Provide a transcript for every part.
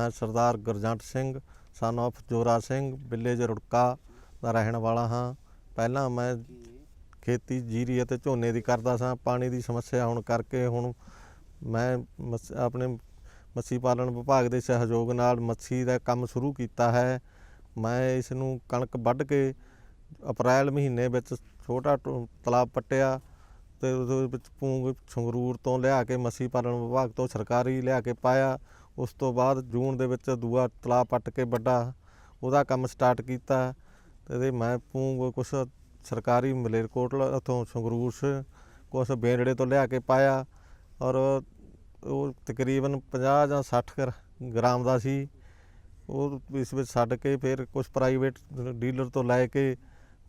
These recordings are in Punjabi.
ਮੈਂ Sardar Gurjant Singh son of Jora Singh village Rurka ਦਾ ਰਹਿਣ ਵਾਲਾ ਹਾਂ। ਪਹਿਲਾਂ ਮੈਂ ਖੇਤੀ, ਜੀਰੀ ਅਤੇ ਝੋਨੇ ਦੀ ਕਰਦਾ ਸਾਂ। ਪਾਣੀ ਦੀ ਸਮੱਸਿਆ ਹੋਣ ਕਰਕੇ ਹੁਣ ਮੈਂ ਮੱਛ- ਆਪਣੇ ਮੱਛੀ ਪਾਲਣ ਵਿਭਾਗ ਦੇ ਸਹਿਯੋਗ ਨਾਲ ਮੱਛੀ ਦਾ ਕੰਮ ਸ਼ੁਰੂ ਕੀਤਾ ਹੈ। ਮੈਂ ਇਸ ਨੂੰ ਕਣਕ ਵੱਢ ਕੇ ਅਪ੍ਰੈਲ ਮਹੀਨੇ ਵਿੱਚ ਛੋਟਾ ਟੋ- ਤਲਾਬ ਪੱਟਿਆ ਤੇ ਉਹਦੇ ਵਿੱਚ ਪੂੰਗ, ਸੰਗਰੂਰ ਤੋਂ ਲਿਆ ਕੇ ਮੱਛੀ ਪਾਲਣ ਵਿਭਾਗ ਤੋਂ ਸਰਕਾਰੀ ਲਿਆ ਕੇ ਪਾਇਆ। ਉਸ ਤੋਂ ਬਾਅਦ ਜੂਨ ਦੇ ਵਿੱਚ ਦੂਆ ਤਲਾਬ ਪੱਟ ਕੇ ਵੱਡਾ ਉਹਦਾ ਕੰਮ ਸਟਾਰਟ ਕੀਤਾ ਤੇ ਇਹਦੇ ਮੈਂ ਪੂੰ ਕੁਛ ਸਰਕਾਰੀ ਮਲੇਰਕੋਟਲਾ ਉੱਥੋਂ ਸੰਗਰੂਰ ਕੁਛ ਬੇਂਡੜੇ ਤੋਂ ਲਿਆ ਕੇ ਪਾਇਆ ਔਰ ਉਹ ਤਕਰੀਬਨ 50 ਜਾਂ 60 ਗਰ- ਗ੍ਰਾਮ ਦਾ ਸੀ। ਉਹ ਇਸ ਵਿੱਚ ਛੱਡ ਕੇ ਫਿਰ ਕੁਝ ਪ੍ਰਾਈਵੇਟ ਡੀਲਰ ਤੋਂ ਲੈ ਕੇ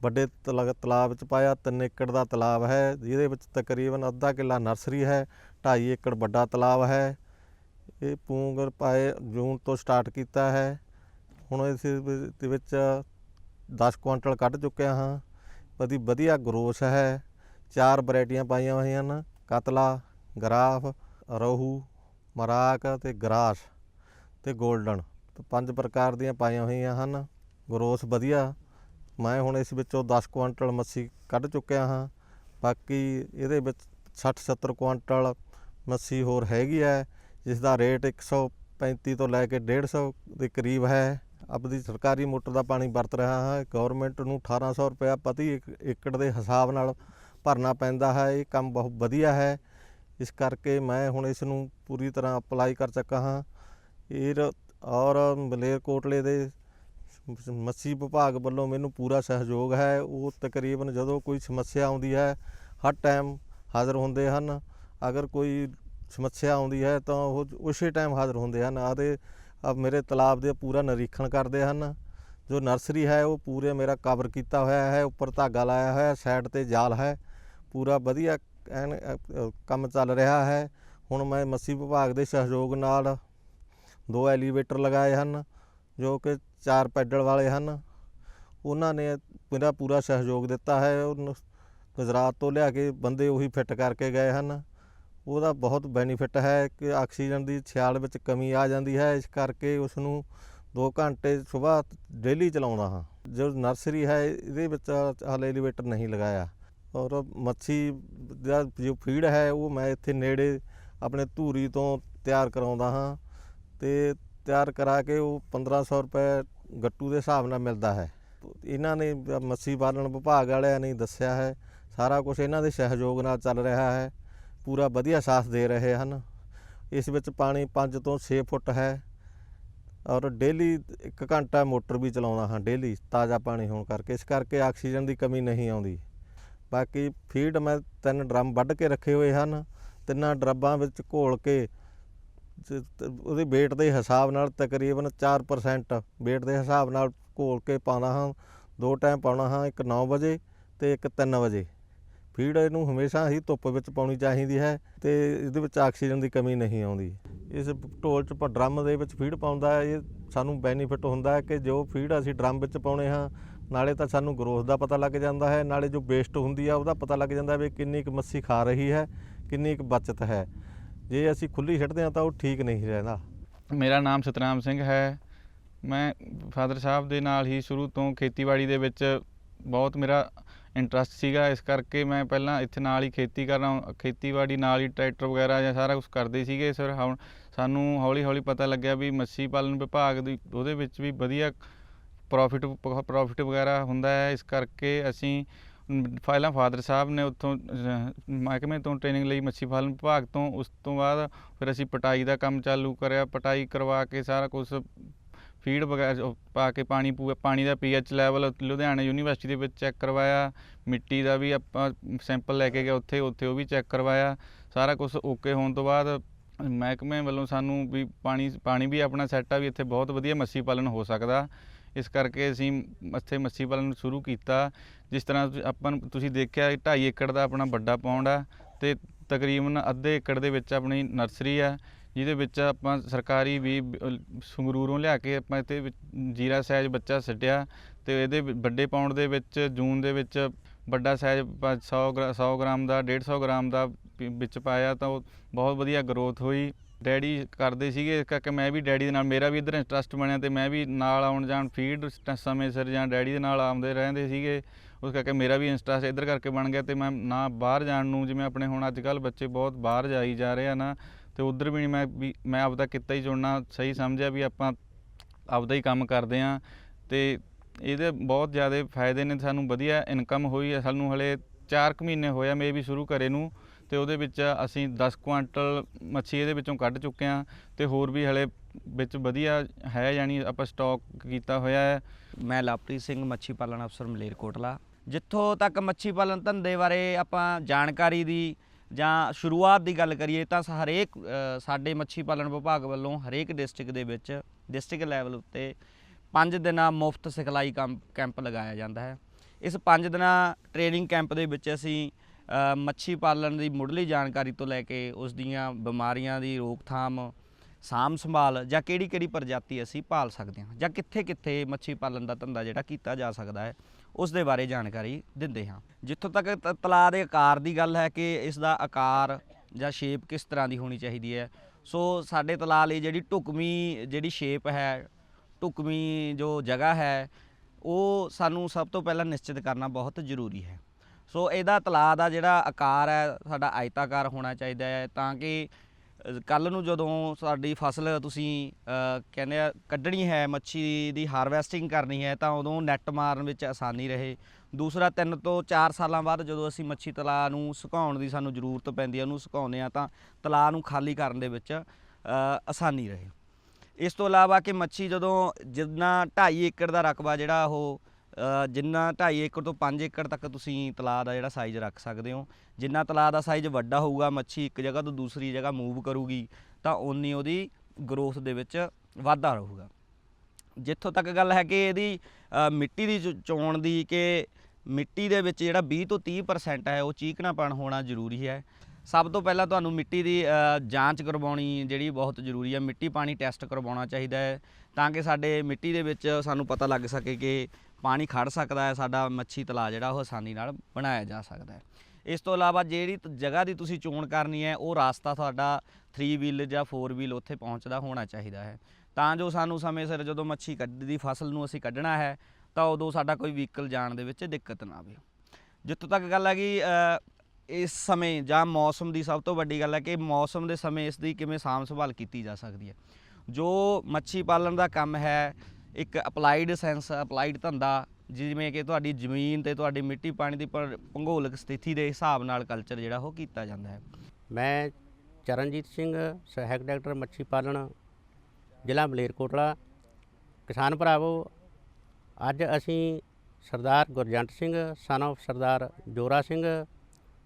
ਵੱਡੇ ਤਲਾ- ਤਲਾਬ ਵਿੱਚ ਪਾਇਆ। 3 ਏਕੜ ਦਾ ਤਲਾਬ ਹੈ, ਜਿਹਦੇ ਵਿੱਚ ਤਕਰੀਬਨ ਅੱਧਾ ਕਿੱਲਾ ਨਰਸਰੀ ਹੈ 2.5 ਏਕੜ ਵੱਡਾ ਤਲਾਬ ਹੈ। ਇਹ ਪੂੰਗਰ ਪਾਏ ਜੂਨ ਤੋਂ ਸਟਾਰਟ ਕੀਤਾ ਹੈ। ਹੁਣ ਇਸ ਦੇ ਵਿੱਚ 10 ਕੁਆਂਟਲ ਕੱਢ ਚੁੱਕਿਆ ਹਾਂ। ਉਹਦੀ ਵਧੀਆ ਗਰੋਸ ਹੈ। ਚਾਰ ਵੈਰਾਈਟੀਆਂ ਪਾਈਆਂ ਹੋਈਆਂ ਹਨ। ਕਤਲਾ, ਗਰਾਫ, ਰੋਹੂ, ਮਰਾਕ ਤੇ ਗਰਾਸ ਤੇ 골ਡਨ ਤੇ ਪੰਜ ਪ੍ਰਕਾਰ ਦੀਆਂ ਪਾਈਆਂ ਹੋਈਆਂ ਹਨ। ਗਰੋਸ ਵਧੀਆ। ਮੈਂ ਹੁਣ ਇਸ ਵਿੱਚੋਂ 10 ਕੁਆਂਟਲ ਮੱਛੀ ਕੱਢ ਚੁੱਕਿਆ ਹਾਂ। ਬਾਕੀ ਇਹਦੇ ਵਿੱਚ 60 70 ਕੁਆਂਟਲ ਮੱਛੀ ਹੋਰ ਹੈਗੀ ਹੈ। ਜਿਸ ਦਾ ਰੇਟ 135 ਤੋਂ ਲੈ ਕੇ 150 ਦੇ ਕਰੀਬ ਹੈ। ਆਪਦੀ ਸਰਕਾਰੀ ਮੋਟਰ ਦਾ ਪਾਣੀ ਵਰਤ ਰਿਹਾ ਹਾਂ। ਗਵਰਨਮੈਂਟ ਨੂੰ 1800 ਰੁਪਇਆ ਪ੍ਰਤੀ ਏਕ- ਏਕੜ ਦੇ ਹਿਸਾਬ ਨਾਲ ਭਰਨਾ ਪੈਂਦਾ ਹੈ। ਇਹ ਕੰਮ ਬਹੁਤ ਵਧੀਆ ਹੈ। ਇਸ ਕਰਕੇ ਮੈਂ ਹੁਣ ਇਸ ਨੂੰ ਪੂਰੀ ਤਰ੍ਹਾਂ ਅਪਲਾਈ ਕਰ ਚੱਕਾ ਹਾਂ। ਇਹ ਰ- ਔਰ ਮਲੇਰਕੋਟਲੇ ਦੇ ਸ- ਮੱਛੀ ਵਿਭਾਗ ਵੱਲੋਂ ਮੈਨੂੰ ਪੂਰਾ ਸਹਿਯੋਗ ਹੈ। ਉਹ ਤਕਰੀਬਨ ਜਦੋਂ ਕੋਈ ਸਮੱਸਿਆ ਆਉਂਦੀ ਹੈ, ਹਰ ਟਾਈਮ ਹਾਜ਼ਰ ਹੁੰਦੇ ਹਨ। ਅਗਰ ਕੋਈ ਸਮੱਸਿਆ ਆਉਂਦੀ ਹੈ ਤਾਂ ਉਹ ਉਸੇ ਟਾਈਮ ਹਾਜ਼ਰ ਹੁੰਦੇ ਹਨ। ਆਦੇ ਆ ਮੇਰੇ ਤਲਾਬ ਦੇ ਪੂਰਾ ਨਿਰੀਖਣ ਕਰਦੇ ਹਨ। ਜੋ ਨਰਸਰੀ ਹੈ, ਉਹ ਪੂਰੇ ਮੇਰਾ ਕਵਰ ਕੀਤਾ ਹੋਇਆ ਹੈ, ਉੱਪਰ ਧਾਗਾ ਲਾਇਆ ਹੋਇਆ ਸਾਈਡ ਤੇ ਜਾਲ ਹੈ। ਪੂਰਾ ਵਧੀਆ ਐਨ ਕੰਮ ਚੱਲ ਰਿਹਾ ਹੈ। ਹੁਣ ਮੈਂ ਮੱਛੀ ਵਿਭਾਗ ਦੇ ਸਹਿਯੋਗ ਨਾਲ ਦੋ ਐਲੀਵੇਟਰ ਲਗਾਏ ਹਨ, ਜੋ ਕਿ ਚਾਰ ਪੈਡਲ ਵਾਲੇ ਹਨ। ਉਹਨਾਂ ਨੇ ਮੇਰਾ ਪੂਰਾ ਸਹਿਯੋਗ ਦਿੱਤਾ ਹੈ। ਉਹ ਗੁਜਰਾਤ ਤੋਂ ਲਿਆ ਕੇ ਬੰਦੇ ਉਹੀ ਫਿੱਟ ਕਰਕੇ ਗਏ ਹਨ। ਉਹਦਾ ਬਹੁਤ ਬੈਨੀਫਿਟ ਹੈ ਕਿ ਆਕਸੀਜਨ ਦੀ ਛਿਆਲ ਵਿੱਚ ਕਮੀ ਆ ਜਾਂਦੀ ਹੈ, ਇਸ ਕਰਕੇ ਉਸ ਨੂੰ 2 ਘੰਟੇ ਸਵੇਰ ਡੇਲੀ ਚਲਾਉਂਦਾ ਹਾਂ। ਜੋ ਨਰਸਰੀ ਹੈ, ਇਹਦੇ ਵਿੱਚ ਹਾਲੇ ਐਲੀਵੇਟਰ ਨਹੀਂ ਲਗਾਇਆ। ਔਰ ਮੱਛੀ ਦਾ ਜੋ ਫੀਡ ਹੈ, ਉਹ ਮੈਂ ਇੱਥੇ ਨੇੜੇ ਆਪਣੇ ਧੂਰੀ ਤੋਂ ਤਿਆਰ ਕਰਾਉਂਦਾ ਹਾਂ ਤੇ ਤਿਆਰ ਕਰਾ ਕੇ ਉਹ 1500 ਰੁਪਏ ਗੱਟੂ ਦੇ ਹਿਸਾਬ ਨਾਲ ਮਿਲਦਾ ਹੈ। ਇਹਨਾਂ ਨੇ ਮੱਛੀ ਪਾਲਣ ਵਿਭਾਗ ਵਾਲਿਆਂ ਨੇ ਦੱਸਿਆ ਹੈ, ਸਾਰਾ ਕੁਝ ਇਹਨਾਂ ਦੇ ਸਹਿਯੋਗ ਨਾਲ ਚੱਲ ਰਿਹਾ ਹੈ। ਪੂਰਾ ਵਧੀਆ ਸਾਥ ਦੇ ਰਹੇ ਹਨ। ਇਸ ਵਿੱਚ ਪਾਣੀ 5 ਤੋਂ 6 ਫੁੱਟ ਹੈ ਔਰ ਡੇਲੀ 1 ਘੰਟਾ ਮੋਟਰ ਵੀ ਚਲਾਉਂਦਾ ਹਾਂ ਡੇਲੀ ਤਾਜ਼ਾ ਪਾਣੀ ਹੋਣ ਕਰਕੇ। ਇਸ ਕਰਕੇ ਆਕਸੀਜਨ ਦੀ ਕਮੀ ਨਹੀਂ ਆਉਂਦੀ। ਬਾਕੀ ਫੀਡ ਮੈਂ ਤਿੰਨ ਡਰਮ ਵੱਢ ਕੇ ਰੱਖੇ ਹੋਏ ਹਨ। ਤਿੰਨਾਂ ਡਰੱਬਾਂ ਵਿੱਚ ਘੋਲ ਕੇ ਜ- ਤ- ਉਹਦੇ weight ਦੇ ਹਿਸਾਬ ਨਾਲ ਤਕਰੀਬਨ 4% weight ਦੇ ਹਿਸਾਬ ਨਾਲ ਘੋਲ ਕੇ ਪਾਉਣਾ ਹਾਂ। ਦੋ ਟਾਈਮ ਪਾਉਣਾ ਹਾਂ, ਇੱਕ 9 ਵਜੇ ਤੇ ਇੱਕ 3 ਵਜੇ। ਫੀਡ ਇਹਨੂੰ ਹਮੇਸ਼ਾ ਹੀ ਧੁੱਪ ਵਿੱਚ ਪਾਉਣੀ ਚਾਹੀਦੀ ਹੈ ਤੇ ਇਹਦੇ ਵਿੱਚ ਆਕਸੀਜਨ ਦੀ ਕਮੀ ਨਹੀਂ ਆਉਂਦੀ। ਇਸ ਢੋਲ ਚ ਡਰਮ ਦੇ ਵਿੱਚ ਫੀਡ ਪਾਉਂਦਾ ਇਹ ਸਾਨੂੰ ਬੈਨੀਫਿਟ ਹੁੰਦਾ ਹੈ ਕਿ ਜੋ ਫੀਡ ਅਸੀਂ ਡਰਮ ਵਿੱਚ ਪਾਉਣੇ ਹਾਂ, ਨਾਲੇ ਤਾਂ ਸਾਨੂੰ ਗਰੋਥ ਦਾ ਪਤਾ ਲੱਗ ਜਾਂਦਾ ਹੈ, ਨਾਲੇ ਜੋ ਵੇਸਟ ਹੁੰਦੀ ਆ ਉਹਦਾ ਪਤਾ ਲੱਗ ਜਾਂਦਾ ਵੀ ਕਿੰਨੀ ਕੁ ਮੱਸੀ ਖਾ ਰਹੀ ਹੈ, ਕਿੰਨੀ ਕੁ ਬਚਤ ਹੈ। ਜੇ ਅਸੀਂ ਖੁੱਲੀ ਛੱਡਦੇ ਹਾਂ ਤਾਂ ਉਹ ਠੀਕ ਨਹੀਂ ਰਹਿੰਦਾ। ਮੇਰਾ ਨਾਮ ਸਤਨਾਮ ਸਿੰਘ ਹੈ। ਮੈਂ ਫਾਦਰ ਸਾਹਿਬ ਦੇ ਨਾਲ ਹੀ ਸ਼ੁਰੂ ਤੋਂ ਖੇਤੀਬਾੜੀ ਦੇ ਵਿੱਚ ਬਹੁਤ ਮੇਰਾ ਇੰਟਰਸਟ ਸੀਗਾ ਇਸ ਕਰਕੇ ਮੈਂ ਪਹਿਲਾਂ ਇੱਥੇ ਨਾਲ ਹੀ ਖੇਤੀ ਕਰਨਾ ਖੇਤੀਬਾੜੀ ਨਾਲ ਹੀ ਟਰੈਕਟਰ ਵਗੈਰਾ ਜਾਂ ਸਾਰਾ ਕੁਝ ਕਰਦੇ ਸੀਗੇ। ਸਰ ਹੁਣ ਸਾਨੂੰ ਹੌਲੀ ਹੌਲੀ ਪਤਾ ਲੱਗਿਆ ਵੀ ਮੱਛੀ ਪਾਲਣ ਵਿਭਾਗ ਦੀ ਉਹਦੇ ਵਿੱਚ ਵੀ ਵਧੀਆ ਪ੍ਰੋਫਿਟ ਪ੍ਰੋਫਿਟ ਵਗੈਰਾ ਹੁੰਦਾ ਹੈ। ਇਸ ਕਰਕੇ ਅਸੀਂ ਅਮ, ਪਹਿਲਾਂ ਫਾਦਰ ਸਾਹਿਬ ਨੇ ਉੱਥੋਂ ਮਹਿਕਮੇ ਤੋਂ ਟ੍ਰੇਨਿੰਗ ਲਈ ਮੱਛੀ ਪਾਲਣ ਵਿਭਾਗ ਤੋਂ ਉਸ ਤੋਂ ਬਾਅਦ ਫਿਰ ਅਸੀਂ ਪਟਾਈ ਦਾ ਕੰਮ ਚਾਲੂ ਕਰਿਆ। ਪਟਾਈ ਕਰਵਾ ਕੇ ਸਾਰਾ ਕੁਝ ਫੀਡ ਵਗੈਰਾ ਉਹ ਪਾ ਕੇ ਪਾਣੀ ਪੂਆ ਪਾਣੀ ਦਾ ਪੀਐਚ ਲੈਵਲ ਲੁਧਿਆਣਾ ਯੂਨੀਵਰਸਿਟੀ ਦੇ ਵਿੱਚ ਚੈੱਕ ਕਰਵਾਇਆ। ਮਿੱਟੀ ਦਾ ਵੀ ਆਪਾਂ ਸੈਂਪਲ ਲੈ ਕੇ ਗਏ ਉੱਥੇ ਉੱਥੇ ਉਹ ਵੀ ਚੈੱਕ ਕਰਵਾਇਆ। ਸਾਰਾ ਕੁਝ ਓਕੇ ਹੋਣ ਤੋਂ ਬਾਅਦ ਮਹਿਕਮੇ ਵੱਲੋਂ ਸਾਨੂੰ ਵੀ ਪਾਣੀ ਪਾਣੀ ਵੀ ਆਪਣਾ ਸੈੱਟ ਆ ਵੀ ਇੱਥੇ ਬਹੁਤ ਵਧੀਆ ਮੱਛੀ ਪਾਲਣ ਹੋ ਸਕਦਾ। ਇਸ ਕਰਕੇ ਅਸੀਂ ਇੱਥੇ ਮੱਛੀ ਪਾਲਣ ਸ਼ੁਰੂ ਕੀਤਾ। ਜਿਸ ਤਰ੍ਹਾਂ ਆਪਾਂ ਨੂੰ ਤੁਸੀਂ ਦੇਖਿਆ 2.5 ਏਕੜ ਦਾ ਆਪਣਾ ਵੱਡਾ ਪੌਂਡ ਆ ਤੇ ਤਕਰੀਬਨ ਅੱਧੇ ਏਕੜ ਦੇ ਵਿੱਚ ਆਪਣੀ ਨਰਸਰੀ ਆ। ਜਿਹਦੇ ਵਿੱਚ ਆਪਾਂ ਸਰਕਾਰੀ ਵੀ ਸੰਗਰੂਰੋਂ ਲਿਆ ਕੇ ਆਪਾਂ ਇੱਥੇ ਜੀਰਾ ਸਾਈਜ਼ ਬੱਚਾ ਛੱਡਿਆ ਤੇ ਇਹਦੇ ਵੱਡੇ ਪੌਂਡ ਦੇ ਵਿੱਚ, ਜੂਨ ਦੇ ਵਿੱਚ ਵੱਡਾ ਸਾਈਜ਼ 100 100 ਗ੍ਰਾਮ ਦਾ 150 ਗ੍ਰਾਮ ਦਾ ਵੀ ਵਿੱਚ ਪਾਇਆ ਤਾਂ ਉਹ ਬਹੁਤ ਵਧੀਆ ਗਰੋਥ ਹੋਈ। ਡੈਡੀ ਕਰਦੇ ਸੀਗੇ ਇਸ ਕਰਕੇ ਮੈਂ ਵੀ ਡੈਡੀ ਦੇ ਨਾਲ, ਮੇਰਾ ਵੀ ਇਧਰ ਇੰਟਰਸਟ ਬਣਿਆ ਤੇ ਮੈਂ ਵੀ ਨਾਲ ਆਉਣ ਜਾਣ ਫੀਡ ਸਮੇਂ ਸਿਰ ਜਾਂ ਡੈਡੀ ਦੇ ਨਾਲ ਆਉਂਦੇ ਰਹਿੰਦੇ ਸੀਗੇ। ਉਸ ਕਰਕੇ ਮੇਰਾ ਵੀ ਇੰਟਰਸਟ ਇਧਰ ਕਰਕੇ ਬਣ ਗਿਆ ਤੇ ਮੈਂ ਨਾ ਬਾਹਰ ਜਾਣ ਨੂੰ ਜਿਵੇਂ ਆਪਣੇ ਹੁਣ ਅੱਜ ਕੱਲ ਬੱਚੇ ਬਹੁਤ ਬਾਹਰ ਜਾਈ ਜਾ ਰਹੇ ਆ ਨਾ ਤੇ ਉਧਰ ਵੀ ਨਹੀਂ ਮੈਂ ਵੀ, ਮੈਂ ਆਪਦਾ ਕਿੱਤਾ ਹੀ ਚੁਣਨਾ ਸਹੀ ਸਮਝਿਆ ਵੀ ਆਪਾਂ ਆਪਦਾ ਹੀ ਕੰਮ ਕਰਦੇ ਆ ਤੇ ਇਹਦੇ ਬਹੁਤ ਜ਼ਿਆਦਾ ਫਾਇਦੇ ਨੇ ਸਾਨੂੰ ਵਧੀਆ ਇਨਕਮ ਹੋਈ ਹੈ, ਸਾਨੂੰ ਹਲੇ 4 ਕੁ ਮਹੀਨੇ ਹੋਇਆ ਮੇ ਵੀ ਸ਼ੁਰੂ ਕਰੇ ਨੂੰ ਤੇ ਉਹਦੇ ਵਿੱਚ ਅਸੀਂ 10 ਕੁਆਂਟਲ ਮੱਛੀ ਇਹਦੇ ਵਿੱਚੋਂ ਕੱਢ ਚੁੱਕੇ ਆ ਤੇ ਹੋਰ ਵੀ ਹਲੇ ਵਿੱਚ ਵਧੀਆ ਹੈ ਯਾਨੀ ਆਪਾਂ ਸਟਾਕ ਕੀਤਾ ਹੋਇਆ ਹੈ। ਮੈਂ ਲਵਪ੍ਰੀਤ ਸਿੰਘ, ਮੱਛੀ ਪਾਲਣ ਅਫਸਰ ਮਲੇਰਕੋਟਲਾ। ਜਿੱਥੋਂ ਤੱਕ ਮੱਛੀ ਪਾਲਣ ਧੰਦੇ ਬਾਰੇ ਆਪਾਂ ਜਾਣਕਾਰੀ ਦੀ ਜਾਂ ਸ਼ੁਰੂਆਤ ਦੀ ਗੱਲ ਕਰੀਏ ਤਾਂ ਹਰੇਕ ਸਾਡੇ ਮੱਛੀ ਪਾਲਣ ਵਿਭਾਗ ਵੱਲੋਂ ਹਰੇਕ ਡਿਸਟ੍ਰਿਕਟ ਦੇ ਵਿੱਚ ਡਿਸਟ੍ਰਿਕਟ ਲੈਵਲ ਉੱਤੇ 5 ਦਿਨਾਂ ਮੁਫਤ ਸਿਖਲਾਈ ਕੰਮ- ਕੈਂਪ ਲਗਾਇਆ ਜਾਂਦਾ ਹੈ। ਇਸ 5 ਦਿਨਾਂ ਟ੍ਰੇਨਿੰਗ ਕੈਂਪ ਦੇ ਵਿੱਚ ਅਸੀਂ ਮੱਛੀ ਪਾਲਣ ਦੀ ਮੁੱਢਲੀ ਜਾਣਕਾਰੀ ਤੋਂ ਲੈ ਕੇ ਉਸ ਦੀਆਂ ਬਿਮਾਰੀਆਂ ਦੀ ਰੋਕਥਾਮ, ਸਾਂਭ ਸੰਭਾਲ ਜਾਂ ਕਿਹੜੀ ਕਿਹੜੀ ਪ੍ਰਜਾਤੀ ਅਸੀਂ ਪਾਲ ਸਕਦੇ ਹਾਂ ਜਾਂ ਕਿੱਥੇ ਕਿੱਥੇ ਮੱਛੀ ਪਾਲਣ ਦਾ ਧੰਦਾ ਜਿਹੜਾ ਕੀਤਾ ਜਾ ਸਕਦਾ ਹੈ ਉਸ ਦੇ ਬਾਰੇ ਜਾਣਕਾਰੀ ਦਿੰਦੇ ਹਾਂ। ਜਿੱਥੋਂ ਤੱਕ ਤ- ਤਲਾਅ ਦੇ ਆਕਾਰ ਦੀ ਗੱਲ ਹੈ ਕਿ ਇਸ ਦਾ ਆਕਾਰ ਜਾਂ ਸ਼ੇਪ ਕਿਸ ਤਰ੍ਹਾਂ ਦੀ ਹੋਣੀ ਚਾਹੀਦੀ ਹੈ। ਸੋ ਸਾਡੇ ਤਲਾਅ ਲਈ ਜਿਹੜੀ ਢੁਕਵੀਂ, ਜਿਹੜੀ ਸ਼ੇਪ ਹੈ, ਢੁਕਵੀਂ ਜੋ ਜਗ੍ਹਾ ਹੈ, ਉਹ ਸਾਨੂੰ ਸਭ ਤੋਂ ਪਹਿਲਾਂ ਨਿਸ਼ਚਿਤ ਕਰਨਾ ਬਹੁਤ ਜ਼ਰੂਰੀ ਹੈ। ਸੋ ਇਹਦਾ ਤਲਾਅ ਦਾ ਜਿਹੜਾ ਆਕਾਰ ਹੈ, ਸਾਡਾ ਆਇਤਾਕਾਰ ਹੋਣਾ ਚਾਹੀਦਾ ਹੈ ਤਾਂ ਕਿ ਕੱਲ ਨੂੰ ਜਦੋਂ ਸਾਡੀ ਫਸਲ ਤੁਸੀਂ ਕਹਿੰਦੇ ਆ ਕੱਢਣੀ ਹੈ, ਮੱਛੀ ਦੀ ਹਾਰਵੈਸਟਿੰਗ ਕਰਨੀ ਹੈ, ਤਾਂ ਉਦੋਂ ਨੈੱਟ ਮਾਰਨ ਵਿੱਚ ਆਸਾਨੀ ਰਹੇ। ਦੂਸਰਾ 3 ਤੋਂ 4 ਸਾਲਾਂ ਬਾਅਦ ਜਦੋਂ ਅਸੀਂ ਮੱਛੀ ਤਲਾਅ ਨੂੰ ਸੁਕਾਉਣ ਦੀ ਸਾਨੂੰ ਜ਼ਰੂਰਤ ਪੈਂਦੀ ਹੈ, ਉਹਨੂੰ ਸੁਕਾਉਂਦੇ ਆ ਤਾਂ ਤਲਾਅ ਨੂੰ ਖਾਲੀ ਕਰਨ ਦੇ ਵਿੱਚ ਆਸਾਨੀ ਰਹੇ। ਇਸ ਤੋਂ ਇਲਾਵਾ ਕਿ ਮੱਛੀ ਜਦੋਂ ਜਿੰਨਾ 2.5 ਏਕੜ ਦਾ ਰਕਬਾ ਜਿਹੜਾ ਉਹ ਅ, ਜਿੰਨਾ 2.5 ਏਕੜ ਤੋਂ 5 ਏਕੜ ਤੱਕ ਤੁਸੀਂ ਤਲਾਅ ਦਾ ਜਿਹੜਾ ਸਾਈਜ਼ ਰੱਖ ਸਕਦੇ ਹੋ। ਜਿੰਨਾ ਤਲਾਅ ਦਾ ਸਾਈਜ਼ ਵੱਡਾ ਹੋਊਗਾ ਮੱਛੀ ਇੱਕ ਜਗ੍ਹਾ ਤੋਂ ਦੂਸਰੀ ਜਗ੍ਹਾ ਮੂਵ ਕਰੂਗੀ ਤਾਂ ਓਨੀ ਉਹਦੀ ਗਰੋਥ ਦੇ ਵਿੱਚ ਵਾਧਾ ਰਹੂਗਾ। ਜਿੱਥੋਂ ਤੱਕ ਗੱਲ ਹੈ ਕਿ ਇਹਦੀ ਅ, ਮਿੱਟੀ ਦੀ ਚੋ- ਚੋਣ ਦੀ ਕਿ ਮਿੱਟੀ ਦੇ ਵਿੱਚ ਜਿਹੜਾ 20 ਤੋਂ 30% ਹੈ ਉਹ ਚੀਕਣਾਪਣ ਹੋਣਾ ਜ਼ਰੂਰੀ ਹੈ। ਸਭ ਤੋਂ ਪਹਿਲਾਂ ਤੁਹਾਨੂੰ ਮਿੱਟੀ ਦੀ ਅ, ਜਾਂਚ ਕਰਵਾਉਣੀ ਜਿਹੜੀ ਬਹੁਤ ਜ਼ਰੂਰੀ ਹੈ। ਮਿੱਟੀ ਪਾਣੀ ਟੈਸਟ ਕਰਵਾਉਣਾ ਚਾਹੀਦਾ ਹੈ ਤਾਂ ਕਿ ਸਾਡੇ ਮਿੱਟੀ ਦੇ ਵਿੱਚ ਸਾਨੂੰ ਪਤਾ ਲੱਗ ਸਕੇ ਕਿ ਪਾਣੀ ਖੜ ਸਕਦਾ ਹੈ, ਸਾਡਾ ਮੱਛੀ ਤਲਾਅ ਜਿਹੜਾ ਉਹ ਆਸਾਨੀ ਨਾਲ ਬਣਾਇਆ ਜਾ ਸਕਦਾ ਹੈ। ਇਸ ਤੋਂ ਇਲਾਵਾ ਜਿਹੜੀ ਜਗ੍ਹਾ ਦੀ ਤੁਸੀਂ ਚੋਣ ਕਰਨੀ ਹੈ, ਉਹ ਰਾਸਤਾ ਤੁਹਾਡਾ 3 ਵੀਲ ਜਾਂ 4 ਵੀਲ ਉੱਥੇ ਪਹੁੰਚਦਾ ਹੋਣਾ ਚਾਹੀਦਾ ਹੈ। ਤਾਂ ਜੋ ਸਾਨੂੰ ਸਮੇਂ ਸਿਰ ਜਦੋਂ ਮੱਛੀ ਕੱਢ ਦੀ ਫਸਲ ਨੂੰ ਅਸੀਂ ਕੱਢਣਾ ਹੈ, ਤਾਂ ਉਦੋਂ ਸਾਡਾ ਕੋਈ ਵਹੀਕਲ ਜਾਣ ਦੇ ਵਿੱਚ ਦਿੱਕਤ ਨਾ ਆਵੇ। ਜਿੱਥੋਂ ਤੱਕ ਗੱਲ ਹੈ ਕਿ ਇਸ ਸਮੇਂ ਜਾਂ ਮੌਸਮ ਦੀ ਸਭ ਤੋਂ ਵੱਡੀ ਗੱਲ ਹੈ ਕਿ ਮੌਸਮ ਦੇ ਸਮੇਂ ਇਸ ਦੀ ਕਿਵੇਂ ਸਾਂਭ ਸੰਭਾਲ ਕੀਤੀ ਜਾ ਸਕਦੀ ਹੈ। ਜੋ ਮੱਛੀ ਪਾਲਣ ਦਾ ਕੰਮ ਹੈ ਇੱਕ ਅਪਲਾਈਡ ਸੈਂਸ ਅਪਲਾਈਡ ਧੰਦਾ, ਜਿਵੇਂ ਕਿ ਤੁਹਾਡੀ ਜ਼ਮੀਨ ਤੇ ਤੁਹਾਡੀ ਮਿੱਟੀ ਪਾਣੀ ਦੀ ਭੰ- ਭੂਗੋਲਿਕ ਸਥਿਤੀ ਦੇ ਹਿਸਾਬ ਨਾਲ ਕਲਚਰ ਜਿਹੜਾ ਉਹ ਕੀਤਾ ਜਾਂਦਾ ਹੈ। ਮੈਂ ਚਰਨਜੀਤ ਸਿੰਘ ਸਹਾਇਕ ਡਾਇਰੈਕਟਰ ਮੱਛੀ ਪਾਲਣ, ਜ਼ਿਲ੍ਹਾ ਮਲੇਰਕੋਟਲਾ ਕਿਸਾਨ ਭਰਾਵੋ, ਅੱਜ ਅਸੀਂ ਸਰਦਾਰ ਗੁਰਜੰਟ ਸਿੰਘ ਸਨ of ਸਰਦਾਰ ਜੋਰਾ ਸਿੰਘ,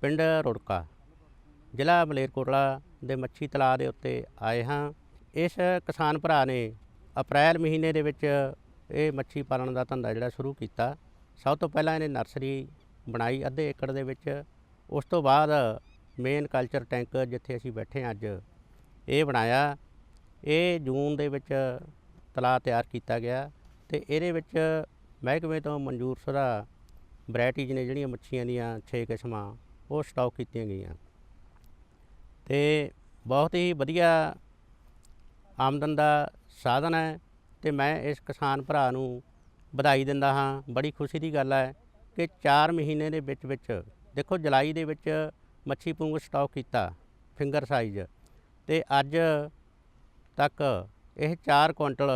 ਪਿੰਡ ਰੁੜਕਾ, ਜ਼ਿਲ੍ਹਾ ਮਲੇਰਕੋਟਲਾ ਦੇ ਮੱਛੀ ਤਲਾਅ ਦੇ ਉੱਤੇ ਆਏ ਹਾਂ। ਇਸ ਕਿਸਾਨ ਭਰਾ ਨੇ ਅਪ੍ਰੈਲ ਮਹੀਨੇ ਦੇ ਵਿੱਚ ਇਹ ਮੱਛੀ ਪਾਲਣ ਦਾ ਧੰਦਾ ਜਿਹੜਾ ਸ਼ੁਰੂ ਕੀਤਾ। ਸਭ ਤੋਂ ਪਹਿਲਾਂ ਇਹਨੇ ਨਰਸਰੀ ਬਣਾਈ ਅੱਧੇ ਏਕੜ ਦੇ ਵਿੱਚ। ਉਸ ਤੋਂ ਬਾਅਦ ਮੇਨ ਕਲਚਰ ਟੈਂਕ ਜਿੱਥੇ ਅਸੀਂ ਬੈਠੇ ਹਾਂ ਅੱਜ, ਇਹ ਬਣਾਇਆ। ਇਹ ਜੂਨ ਦੇ ਵਿੱਚ ਤਲਾਅ ਤਿਆਰ ਕੀਤਾ ਗਿਆ ਤੇ ਇਹਦੇ ਵਿੱਚ ਮਹਿਕਮੇ ਤੋਂ ਮਨਜ਼ੂਰ ਸ਼ੁਦਾ ਵੈਰਾਈਟੀਜ਼ ਨੇ ਜਿਹੜੀਆਂ ਮੱਛੀਆਂ ਦੀਆਂ 6 ਕਿਸਮਾਂ, ਉਹ ਸਟਾਕ ਕੀਤੀਆਂ ਗਈਆਂ। ਤੇ ਬਹੁਤ ਹੀ ਵਧੀਆ ਆਮਦਨ ਦਾ ਸਾਧਨ ਹੈ ਤੇ ਮੈਂ ਇਸ ਕਿਸਾਨ ਭਰਾ ਨੂੰ ਵਧਾਈ ਦਿੰਦਾ ਹਾਂ। ਬੜੀ ਖੁਸ਼ੀ ਦੀ ਗੱਲ ਹੈ ਕਿ 4 ਮਹੀਨੇ ਦੇ ਵਿੱਚ ਵਿੱਚ ਦੇਖੋ ਜੁਲਾਈ ਦੇ ਵਿੱਚ ਮੱਛੀ ਪੂੰਗ ਸਟਾਕ ਕੀਤਾ ਫਿੰਗਰ ਸਾਈਜ਼ ਤੇ ਅੱਜ ਤੱਕ ਇਹ 4 ਕੁਇੰਟਲ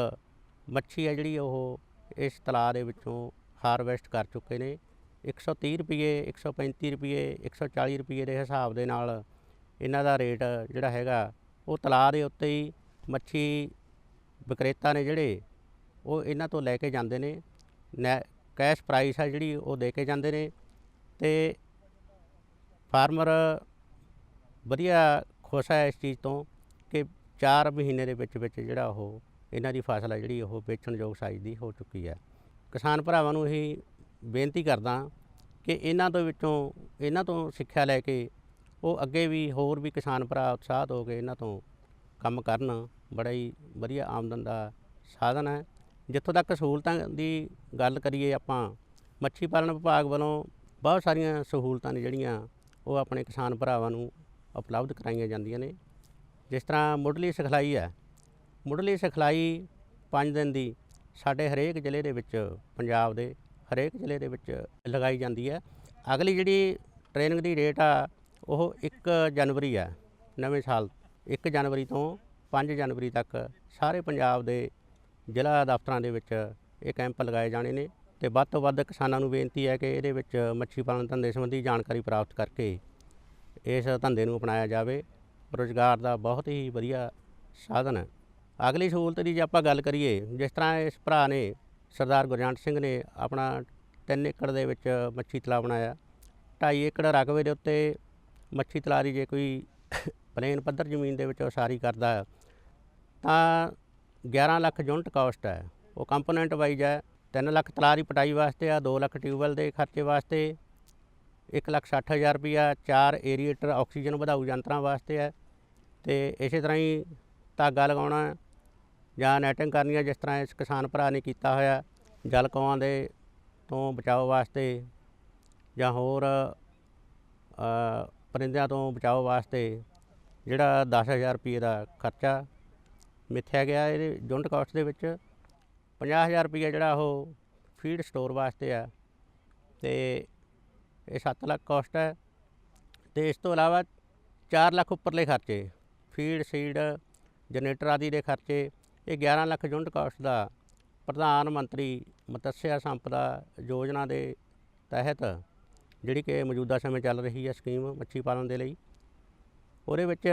ਮੱਛੀ ਹੈ ਜਿਹੜੀ ਉਹ ਇਸ ਤਲਾਅ ਦੇ ਵਿੱਚੋਂ ਹਾਰਵੈਸਟ ਕਰ ਚੁੱਕੇ ਨੇ। 130 ਰੁਪਏ 135 ਰੁਪਏ 140 ਰੁਪਏ ਦੇ ਹਿਸਾਬ ਦੇ ਨਾਲ ਇਹਨਾਂ ਦਾ ਰੇਟ ਜਿਹੜਾ ਹੈਗਾ ਉਹ ਤਲਾਅ ਦੇ ਉੱਤੇ ਹੀ ਮੱਛੀ ਵਿਕਰੇਤਾ ਨੇ ਜਿਹੜੇ ਉਹ ਇਹਨਾਂ ਤੋਂ ਲੈ ਕੇ ਜਾਂਦੇ ਨੇ, ਨੈ, ਕੈਸ਼ ਪ੍ਰਾਈਸ ਆ ਜਿਹੜੀ ਉਹ ਦੇ ਕੇ ਜਾਂਦੇ ਨੇ ਤੇ ਫਾਰਮਰ ਵਧੀਆ ਖੁਸ਼ ਹੈ ਇਸ ਚੀਜ਼ ਤੋਂ ਕਿ 4 ਮਹੀਨੇ ਦੇ ਵਿੱਚ ਵਿੱਚ ਜਿਹੜਾ ਉਹ ਇਹਨਾਂ ਦੀ ਫਸਲ ਹੈ ਜਿਹੜੀ ਉਹ ਵੇਚਣਯੋਗ ਸਾਈਜ਼ ਦੀ ਹੋ ਚੁੱਕੀ ਹੈ। ਕਿਸਾਨ ਭਰਾਵਾਂ ਨੂੰ ਇਹੀ ਬੇਨਤੀ ਕਰਦਾ ਕਿ ਇਹਨਾਂ ਦੇ ਵਿੱਚੋਂ, ਇਹਨਾਂ ਤੋਂ ਸਿੱਖਿਆ ਲੈ ਕੇ ਉਹ ਅੱਗੇ ਵੀ ਹੋਰ ਵੀ ਕਿਸਾਨ ਭਰਾ ਉਤਸ਼ਾਹਤ ਹੋ ਕੇ ਇਹਨਾਂ ਤੋਂ ਕੰਮ ਕਰਨ। ਬੜਾ ਹੀ ਵਧੀਆ ਆਮਦਨ ਦਾ ਸਾਧਨ ਹੈ। ਜਿੱਥੋਂ ਤੱਕ ਸਹੂਲਤਾਂ ਦੀ ਗੱਲ ਕਰੀਏ ਆਪਾਂ, ਮੱਛੀ ਪਾਲਣ ਵਿਭਾਗ ਵੱਲੋਂ ਬਹੁਤ ਸਾਰੀਆਂ ਸਹੂਲਤਾਂ ਨੇ ਜਿਹੜੀਆਂ ਉਹ ਆਪਣੇ ਕਿਸਾਨ ਭਰਾਵਾਂ ਨੂੰ ਉਪਲਬਧ ਕਰਾਈਆਂ ਜਾਂਦੀਆਂ ਨੇ। ਜਿਸ ਤਰ੍ਹਾਂ ਮੁੱਢਲੀ ਸਿਖਲਾਈ ਹੈ। ਮੁੱਢਲੀ ਸਿਖਲਾਈ 5 ਦਿਨ ਦੀ ਸਾਡੇ ਹਰੇਕ ਜ਼ਿਲ੍ਹੇ ਦੇ ਵਿੱਚ, ਪੰਜਾਬ ਦੇ ਹਰੇਕ ਜ਼ਿਲ੍ਹੇ ਦੇ ਵਿੱਚ ਲਗਾਈ ਜਾਂਦੀ ਹੈ। ਅਗਲੀ ਜਿਹੜੀ ਟ੍ਰੇਨਿੰਗ ਦੀ ਡੇਟ ਆ, ਉਹ 1 ਜਨਵਰੀ ਆ ਨਵੇਂ ਸਾਲ 1 ਜਨਵਰੀ ਤੋਂ 5 ਜਨਵਰੀ ਤੱਕ ਸਾਰੇ ਪੰਜਾਬ ਦੇ ਜ਼ਿਲ੍ਹਾ ਦਫ਼ਤਰਾਂ ਦੇ ਵਿੱਚ ਇਹ ਕੈਂਪ ਲਗਾਏ ਜਾਣੇ ਨੇ ਤੇ ਵੱਧ ਤੋਂ ਵੱਧ ਕਿਸਾਨਾਂ ਨੂੰ ਬੇਨਤੀ ਹੈ ਕਿ ਇਹਦੇ ਵਿੱਚ ਮੱਛੀ ਪਾਲਣ ਧੰਦੇ ਸੰਬੰਧੀ ਜਾਣਕਾਰੀ ਪ੍ਰਾਪਤ ਕਰਕੇ ਇਸ ਧੰਦੇ ਨੂੰ ਅਪਣਾਇਆ ਜਾਵੇ। ਰੁਜ਼ਗਾਰ ਦਾ ਬਹੁਤ ਹੀ ਵਧੀਆ ਸਾਧਨ ਹੈ। ਅਗਲੀ ਸਹੂਲਤ ਦੀ ਜੇ ਆਪਾਂ ਗੱਲ ਕਰੀਏ, ਜਿਸ ਤਰ੍ਹਾਂ ਇਸ ਭਰਾ ਨੇ ਸਰਦਾਰ ਗੁਰਜੰਟ ਸਿੰਘ ਨੇ ਆਪਣਾ 3 ਏਕੜ ਦੇ ਵਿੱਚ ਮੱਛੀ ਤਲਾਅ ਬਣਾਇਆ। 2.5 ਏਕੜ ਰਕਬੇ ਦੇ ਉੱਤੇ ਮੱਛੀ ਤਲਾਅ ਦੀ ਜੇ ਕੋਈ ਪਲੇਨ ਪੱਧਰ ਜ਼ਮੀਨ ਦੇ ਵਿੱਚ ਉਸਾਰੀ ਕਰਦਾ ਤਾਂ 11 ਲੱਖ ਯੂਨਿਟ ਕਾਸਟ ਹੈ। ਉਹ ਕੰਪੋਨੈਂਟ ਵਾਈਜ਼ ਹੈ। 3 ਲੱਖ ਤਲਾਅ ਦੀ ਪਟਾਈ ਵਾਸਤੇ ਆ 2 ਲੱਖ ਟਿਊਬਵੈੱਲ ਦੇ ਖਰਚੇ ਵਾਸਤੇ 1 ਲੱਖ 60 ਹਜ਼ਾਰ ਰੁਪਈਆ ਚਾਰ ਏਰੀਏਟਰ ਆਕਸੀਜਨ ਵਧਾਊ ਯੰਤਰਾਂ ਵਾਸਤੇ ਹੈ। ਤੇ ਇਸੇ ਤਰ੍ਹਾਂ ਹੀ ਧਾਗਾ ਲਗਾਉਣਾ, ਜਾਂ ਨੈਟਿੰਗ ਕਰਨੀ ਹੈ ਜਿਸ ਤਰ੍ਹਾਂ ਇਸ ਕਿਸਾਨ ਭਰਾ ਨੇ ਕੀਤਾ ਹੋਇਆ, ਜਲ ਕੌਆਂ ਦੇ ਤੋਂ ਬਚਾਓ ਵਾਸਤੇ, ਜਾਂ ਹੋਰ ਪਰਿੰਦਿਆਂ ਤੋਂ ਬਚਾਓ ਵਾਸਤੇ, ਜਿਹੜਾ 10000 ਰੁਪਏ ਦਾ ਖਰਚਾ ਮਿੱਥਿਆ ਗਿਆ ਇਹਦੇ ਜੁੰਡ ਕਾਸਟ ਦੇ ਵਿੱਚ। 50000 ਰੁਪਏ ਜਿਹੜਾ ਉਹ ਫੀਡ ਸਟੋਰ ਵਾਸਤੇ ਆ ਤੇ ਇਹ 7 ਲੱਖ ਕਾਸਟ ਹੈ। ਤੇ ਇਸ ਤੋਂ ਇਲਾਵਾ 4 ਲੱਖ ਉੱਪਰਲੇ ਖਰਚੇ, ਫੀਡ, ਸੀਡ, ਜਨਰੇਟਰ ਆਦਿ ਦੇ ਖਰਚੇ, ਇਹ 11 ਲੱਖ ਯੂਨਿਟ ਕਾਸਟ ਦਾ ਪ੍ਰਧਾਨ ਮੰਤਰੀ ਮਤਸਯ ਸੰਪਦਾ ਯੋਜਨਾ ਦੇ ਤਹਿਤ ਜਿਹੜੀ ਕਿ ਮੌਜੂਦਾ ਸਮੇਂ ਚੱਲ ਰਹੀ ਹੈ ਸਕੀਮ ਮੱਛੀ ਪਾਲਣ ਦੇ ਲਈ। ਉਹਦੇ ਵਿੱਚ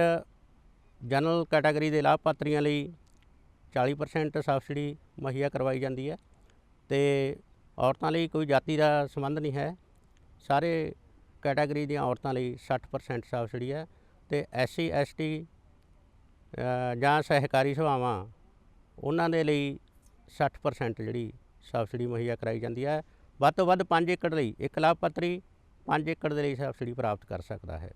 ਜਨਰਲ ਕੈਟਾਗਰੀ ਦੇ ਲਾਭਪਾਤਰੀਆਂ ਲਈ 40% ਸਬਸਿਡੀ ਮੁਹੱਈਆ ਕਰਵਾਈ ਜਾਂਦੀ ਹੈ ਤੇ ਔਰਤਾਂ ਲਈ ਕੋਈ ਜਾਤੀ ਦਾ ਸੰਬੰਧ ਨਹੀਂ ਹੈ। ਸਾਰੇ ਕੈਟਾਗਰੀ ਦੀਆਂ ਔਰਤਾਂ ਲਈ 60% ਸਬਸਿਡੀ ਹੈ ਤੇ ਐਸਸੀ, ਐਸਟੀ ਜਾਂ ਸਹਿਕਾਰੀ ਸਭਾਵਾਂ ਉਹਨਾਂ ਦੇ ਲਈ 60% ਜਿਹੜੀ ਸਬਸਿਡੀ ਮੁਹੱਈਆ ਕਰਾਈ ਜਾਂਦੀ ਹੈ। ਵੱਧ ਤੋਂ ਵੱਧ 5 ਏਕੜ ਲਈ ਇੱਕ ਲਾਭਪਾਤਰੀ 5 ਏਕੜ ਦੇ ਲਈ ਸਬਸਿਡੀ ਪ੍ਰਾਪਤ ਕਰ ਸਕਦਾ ਹੈ।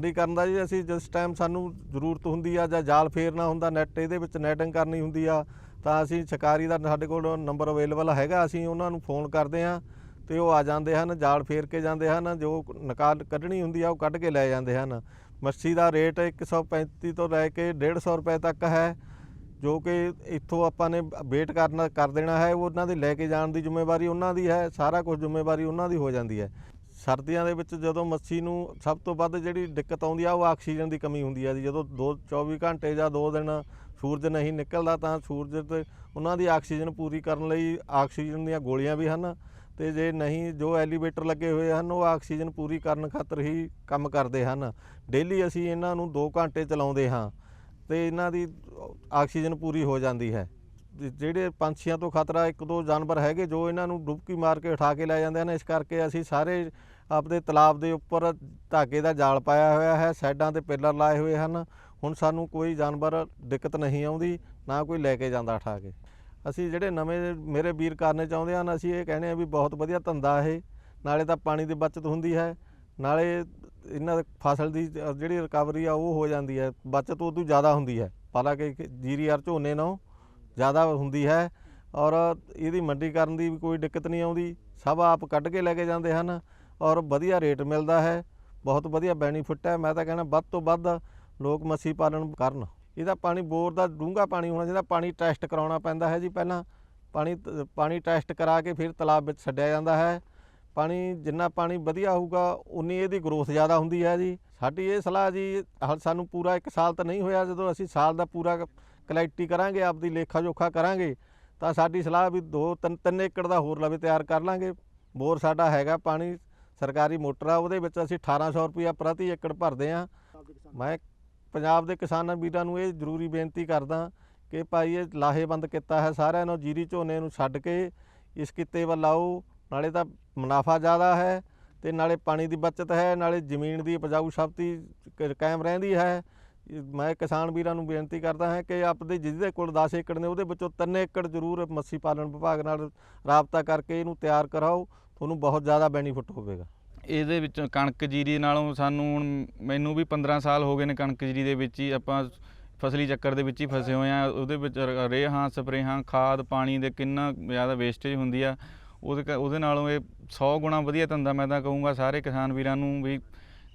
ਮੰਡੀ ਕਰਨ ਦਾ ਜੀ, ਅਸੀਂ ਜਿਸ ਟਾਈਮ ਸਾਨੂੰ ਜ਼ਰੂਰਤ ਹੁੰਦੀ ਆ ਜਾਂ ਜਾਲ ਫੇਰਨਾ ਹੁੰਦਾ ਨੈਟ ਇਹਦੇ ਵਿੱਚ ਨੈਟਿੰਗ ਕਰਨੀ ਹੁੰਦੀ ਆ, ਤਾਂ ਅਸੀਂ ਸ਼ਿਕਾਰੀ ਦਾ ਸਾਡੇ ਕੋਲ ਨੰਬਰ ਅਵੇਲੇਬਲ ਹੈਗਾ, ਅਸੀਂ ਉਹਨਾਂ ਨੂੰ ਫੋਨ ਕਰਦੇ ਆ ਤੇ ਉਹ ਆ ਜਾਂਦੇ ਹਨ, ਜਾਲ ਫੇਰ ਕੇ ਜਾਂਦੇ ਹਨ, ਜੋ ਨਿਕਾਲ ਕੱਢਣੀ ਹੁੰਦੀ ਆ, ਉਹ ਕੱਢ ਕੇ ਲੈ ਜਾਂਦੇ ਹਨ। ਮੱਛੀ ਦਾ ਰੇਟ 135 ਤੋਂ ਲੈ ਕੇ 150 ਰੁਪਏ ਤੱਕ ਹੈ, ਜੋ ਕਿ ਇੱਥੋਂ ਆਪਾਂ ਨੇ ਵੇਟ ਕਰਨਾ, ਕਰ ਦੇਣਾ ਹੈ, ਉਹ ਉਹਨਾਂ ਦੇ ਲੈ ਕੇ ਜਾਣ ਦੀ ਜ਼ਿੰਮੇਵਾਰੀ ਉਹਨਾਂ ਦੀ ਹੈ, ਸਾਰਾ ਕੁਝ ਜ਼ਿੰਮੇਵਾਰੀ ਉਹਨਾਂ ਦੀ ਹੋ ਜਾਂਦੀ ਹੈ। ਸਰਦੀਆਂ ਦੇ ਵਿੱਚ ਜਦੋਂ ਮੱਛੀ ਨੂੰ ਸਭ ਤੋਂ ਵੱਧ ਜਿਹੜੀ ਦਿੱਕਤ ਆਉਂਦੀ ਆ, ਉਹ ਆਕਸੀਜਨ ਦੀ ਕਮੀ ਹੁੰਦੀ ਆ ਜੀ। ਜਦੋਂ 2 24 ਘੰਟੇ ਜਾਂ 2 ਦਿਨ ਸੂਰਜ ਨਹੀਂ ਨਿਕਲਦਾ ਤਾਂ ਸੂਰਜ ਤੇ ਉਹਨਾਂ ਦੀ ਆਕਸੀਜਨ ਪੂਰੀ ਕਰਨ ਲਈ ਆਕਸੀਜਨ ਦੀਆਂ ਗੋਲੀਆਂ ਵੀ ਹਨ ਤੇ ਜੇ ਨਹੀਂ ਜੋ ਐਲੀਵੇਟਰ ਲੱਗੇ ਹੋਏ ਹਨ, ਉਹ ਆਕਸੀਜਨ ਪੂਰੀ ਕਰਨ ਖਾਤਰ ਹੀ ਕੰਮ ਕਰਦੇ ਹਨ। ਡੇਲੀ ਅਸੀਂ ਇਹਨਾਂ ਨੂੰ 2 ਘੰਟੇ ਚਲਾਉਂਦੇ ਹਾਂ ਤੇ ਇਹਨਾਂ ਦੀ ਆਕਸੀਜਨ ਪੂਰੀ ਹੋ ਜਾਂਦੀ ਹੈ। ਜਿਹੜੇ ਪੰਛੀਆਂ ਤੋਂ ਖਤਰਾ ਇੱਕ ਦੋ ਜਾਨਵਰ ਹੈਗੇ ਜੋ ਇਹਨਾਂ ਨੂੰ ਡੁਬਕੀ ਮਾਰ ਕੇ ਉਠਾ ਕੇ ਲੈ ਜਾਂਦੇ ਹਨ, ਇਸ ਕਰਕੇ ਅਸੀਂ ਸਾਰੇ ਆਪਦੇ ਤਲਾਬ ਦੇ ਉੱਪਰ ਧਾਗੇ ਦਾ ਜਾਲ ਪਾਇਆ ਹੋਇਆ ਹੈ ਸਾਈਡਾਂ ਤੇ ਪਿੱਲਰ ਲਾਏ ਹੋਏ ਹਨ। ਹੁਣ ਸਾਨੂੰ ਕੋਈ ਜਾਨਵਰ ਦਿੱਕਤ ਨਹੀਂ ਆਉਂਦੀ, ਨਾ ਕੋਈ ਲੈ ਕੇ ਜਾਂਦਾ ਉਠਾ ਕੇ ਅਸੀਂ ਜਿਹੜੇ ਨਵੇਂ ਮੇਰੇ ਵੀਰ ਕਰਨੇ ਚਾਹੁੰਦੇ ਹਨ, ਅਸੀਂ ਇਹ ਕਹਿੰਦੇ ਆ ਵੀ ਬਹੁਤ ਵਧੀਆ ਧੰਦਾ ਇਹ। ਨਾਲੇ ਤਾਂ ਪਾਣੀ ਦੀ ਬਚਤ ਹੁੰਦੀ ਹੈ, ਨਾਲੇ ਇਹਨਾਂ ਦੇ ਫਸਲ ਦੀ ਜਿਹੜੀ ਰਿਕਵਰੀ ਆ, ਉਹ ਹੋ ਜਾਂਦੀ ਹੈ। ਬਚਤ ਉਦੋਂ ਜ਼ਿਆਦਾ ਹੁੰਦੀ ਹੈ। ਹਾਲਾਂਕਿ ਜੀਰੀ ਯਾਰ ਝੋਨੇ ਨਾਲੋਂ ਜ਼ਿਆਦਾ ਹੁੰਦੀ ਹੈ ਔਰ ਇਹਦੀ ਮੰਡੀ ਕਰਨ ਦੀ ਵੀ ਕੋਈ ਦਿੱਕਤ ਨਹੀਂ ਆਉਂਦੀ। ਸਭ ਆਪ ਕੱਢ ਕੇ ਲੈ ਕੇ ਜਾਂਦੇ ਹਨ। ਔਰ ਵਧੀਆ ਰੇਟ ਮਿਲਦਾ ਹੈ। ਬਹੁਤ ਵਧੀਆ ਬੈਨੀਫਿਟ ਹੈ। ਮੈਂ ਤਾਂ ਕਹਿੰਦਾ ਵੱਧ ਤੋਂ ਵੱਧ ਲੋਕ ਮੱਛੀ ਪਾਲਣ ਕਰਨ। ਇਹਦਾ ਪਾਣੀ ਬੋਰ ਦਾ ਡੂੰਘਾ ਪਾਣੀ ਹੋਣਾ ਚਾਹੀਦਾ। ਪਾਣੀ ਟੈਸਟ ਕਰਾਉਣਾ ਪੈਂਦਾ ਹੈ ਜੀ ਪਹਿਲਾਂ। ਪਾਣੀ ਪਾਣੀ ਟੈਸਟ ਕਰਾ ਕੇ ਫਿਰ ਤਲਾਬ ਵਿੱਚ ਛੱਡਿਆ ਜਾਂਦਾ ਹੈ। ਪਾਣੀ ਜਿੰਨਾ ਪਾਣੀ ਵਧੀਆ ਹੋਊਗਾ, ਉਨੀ ਇਹਦੀ ਗਰੋਥ ਜ਼ਿਆਦਾ ਹੁੰਦੀ ਹੈ ਜੀ। ਸਾਡੀ ਇਹ ਸਲਾਹ ਜੀ, ਹਾਲ ਸਾਨੂੰ ਪੂਰਾ 1 ਸਾਲ ਤਾਂ ਨਹੀਂ ਹੋਇਆ। ਜਦੋਂ ਅਸੀਂ ਸਾਲ ਦਾ ਪੂਰਾ ਕਲੈਕਟੀ ਕਰਾਂਗੇ, ਆਪਦੀ ਲੇਖਾ ਜੋਖਾ ਕਰਾਂਗੇ, ਤਾਂ ਸਾਡੀ ਸਲਾਹ ਵੀ 2 3 3 ਏਕੜ ਦਾ ਹੋਰ ਲਵੇ ਤਿਆਰ ਕਰ ਲਾਂਗੇ। ਬੋਰ ਸਾਡਾ ਹੈਗਾ, ਪਾਣੀ ਸਰਕਾਰੀ ਮੋਟਰ ਆ, ਉਹਦੇ ਵਿੱਚ ਅਸੀਂ 1800 ਰੁਪਇਆ ਪ੍ਰਤੀ ਏਕੜ ਭਰਦੇ ਆ ਮੈਂ ਪੰਜਾਬ ਦੇ ਕਿਸਾਨਾਂ ਵੀਰਾਂ ਨੂੰ ਇਹ ਜ਼ਰੂਰੀ ਬੇਨਤੀ ਕਰਦਾ ਕਿ ਭਾਈ ਇਹ ਲਾਹੇਬੰਦ ਕੀਤਾ ਹੈ, ਸਾਰਿਆਂ ਨੂੰ ਜੀਰੀ ਝੋਨੇ ਨੂੰ ਛੱਡ ਕੇ ਇਸ ਕਿੱਤੇ ਵੱਲ ਆਓ। ਨਾਲੇ ਤਾਂ ਮੁਨਾਫਾ ਜ਼ਿਆਦਾ ਹੈ ਤੇ ਨਾਲੇ ਪਾਣੀ ਦੀ ਬਚਤ ਹੈ, ਨਾਲੇ ਜ਼ਮੀਨ ਦੀ ਉਪਜਾਊ ਸ਼ਕਤੀ ਕਾਇਮ ਰਹਿੰਦੀ ਹੈ। ਮੈਂ ਕਿਸਾਨ ਵੀਰਾਂ ਨੂੰ ਬੇਨਤੀ ਕਰਦਾ ਹਾਂ ਕਿ ਆਪਦੇ ਜਿਹਦੇ ਕੋਲ 10 ਏਕੜ ਨੇ, ਉਹਦੇ ਵਿੱਚੋਂ 3 ਏਕੜ ਜ਼ਰੂਰ ਮੱਛੀ ਪਾਲਣ ਵਿਭਾਗ ਨਾਲ ਰਾਬਤਾ ਕਰਕੇ ਇਹਨੂੰ ਤਿਆਰ ਕਰਾਓ। ਤੁਹਾਨੂੰ ਬਹੁਤ ਜ਼ਿਆਦਾ ਬੈਨੀਫਿਟ ਹੋਵੇਗਾ। ਇਹਦੇ ਵਿੱਚ ਕਣਕ ਜੀਰੀ ਨਾਲੋਂ ਸਾਨੂੰ ਹੁਣ ਮੈਨੂੰ ਵੀ 15 ਸਾਲ ਹੋ ਗਏ ਨੇ ਕਣਕ ਜੀਰੀ ਦੇ ਵਿੱਚ ਹੀ ਆਪਾਂ ਫਸਲੀ ਚੱਕਰ ਦੇ ਵਿੱਚ ਹੀ ਫਸੇ ਹੋਏ ਆ ਉਹਦੇ ਵਿੱਚ ਰ- ਰੇਹਾਂ, ਸਪਰੇਹਾਂ, ਖਾਦ, ਪਾਣੀ ਦੇ ਕਿੰਨਾ ਜ਼ਿਆਦਾ ਵੇਸਟੇਜ ਹੁੰਦੀ ਆ। ਉਹਦੇ ਕ- ਉਹਦੇ ਨਾਲੋਂ ਇਹ 100 ਗੁਣਾ ਵਧੀਆ ਧੰਦਾ ਮੈਂ ਤਾਂ ਕਹੂੰਗਾ ਸਾਰੇ ਕਿਸਾਨ ਵੀਰਾਂ ਨੂੰ ਵੀ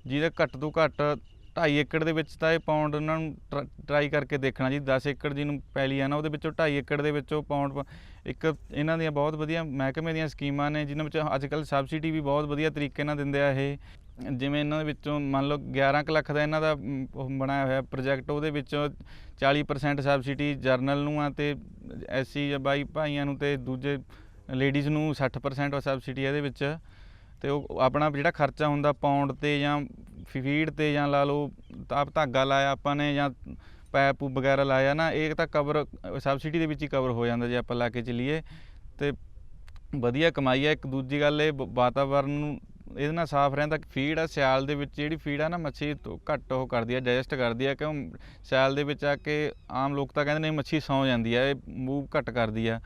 ਜਿਹਦੇ ਘੱਟ ਤੋਂ ਘੱਟ 2.5 ਏਕੜ ਦੇ ਵਿੱਚ ਤਾਂ ਇਹ ਪਾਉਂਡ ਉਹਨਾਂ ਨੂੰ ਟਰਾਈ ਕਰਕੇ ਦੇਖਣਾ ਜੀ 10 ਏਕੜ ਜਿਹਨੂੰ ਪੈਲੀ ਆ ਨਾ, ਉਹਦੇ ਵਿੱਚੋਂ 2.5 ਏਕੜ ਦੇ ਵਿੱਚੋਂ ਪਾਉਂਡ ਇੱਕ ਇਹਨਾਂ ਦੀਆਂ ਬਹੁਤ ਵਧੀਆ ਮਹਿਕਮੇ ਦੀਆਂ ਸਕੀਮਾਂ ਨੇ, ਜਿਨ੍ਹਾਂ ਵਿੱਚ ਅੱਜ ਕੱਲ੍ਹ ਸਬਸਿਡੀ ਵੀ ਬਹੁਤ ਵਧੀਆ ਤਰੀਕੇ ਨਾਲ ਦਿੰਦੇ ਆ ਇਹ। ਜਿਵੇਂ ਇਹਨਾਂ ਦੇ ਵਿੱਚੋਂ ਮੰਨ ਲਓ 11 ਕੁ ਲੱਖ ਦਾ ਇਹਨਾਂ ਦਾ ਬਣਾਇਆ ਹੋਇਆ ਪ੍ਰੋਜੈਕਟ, ਉਹਦੇ ਵਿੱਚੋਂ 40% ਸਬਸਿਡੀ ਜਰਨਲ ਨੂੰ ਆ ਤੇ ਐਸਸੀ ਜਾਂ ਬਾਈ ਭਾਈਆਂ ਨੂੰ ਤੇ ਦੂਜੇ ਲੇਡੀਜ਼ ਨੂੰ 60% ਸਬਸਿਡੀ ਇਹਦੇ ਵਿੱਚ। ਤੇ ਉਹ ਆਪਣਾ ਜਿਹੜਾ ਖਰਚਾ ਹੁੰਦਾ ਪੌਂਡ ਤੇ ਜਾਂ ਫੀਡ ਤੇ ਜਾਂ ਲਾ ਲਓ, ਤਾਂ ਧਾਗਾ ਲਾਇਆ ਆਪਾਂ ਨੇ ਜਾਂ ਪੈਪ ਵਗੈਰਾ ਲਾਇਆ ਨਾ, ਇਹ ਤਾਂ ਕਵਰ ਸਬਸਿਡੀ ਦੇ ਵਿੱਚ ਹੀ ਕਵਰ ਹੋ ਜਾਂਦਾ ਜੇ ਆਪਾਂ ਲਾ ਕੇ ਚੱਲੀਏ। ਤੇ ਵਧੀਆ ਕਮਾਈ ਹੈ ਇੱਕ ਦੂਜੀ ਗੱਲ ਇਹ ਬ- ਵਾਤਾਵਰਨ ਨੂੰ ਇਹਦੇ ਨਾਲ ਸਾਫ਼ ਰਹਿੰਦਾ ਫੀਡ ਆ, ਸਿਆਲ ਦੇ ਵਿੱਚ ਜਿਹੜੀ ਫੀਡ ਆ ਨਾ ਮੱਛੀ ਘੱਟ ਉਹ ਕਰਦੀ ਆ ਡਾਈਜੈਸਟ ਕਰਦੀ ਆ, ਕਿਉਂ ਸਿਆਲ ਦੇ ਵਿੱਚ ਆ ਕੇ ਆਮ ਲੋਕ ਤਾਂ ਕਹਿੰਦੇ ਨੇ ਮੱਛੀ ਸੌਂ ਜਾਂਦੀ ਆ, ਇਹ ਮੂਵ ਘੱਟ ਕਰਦੀ ਆ।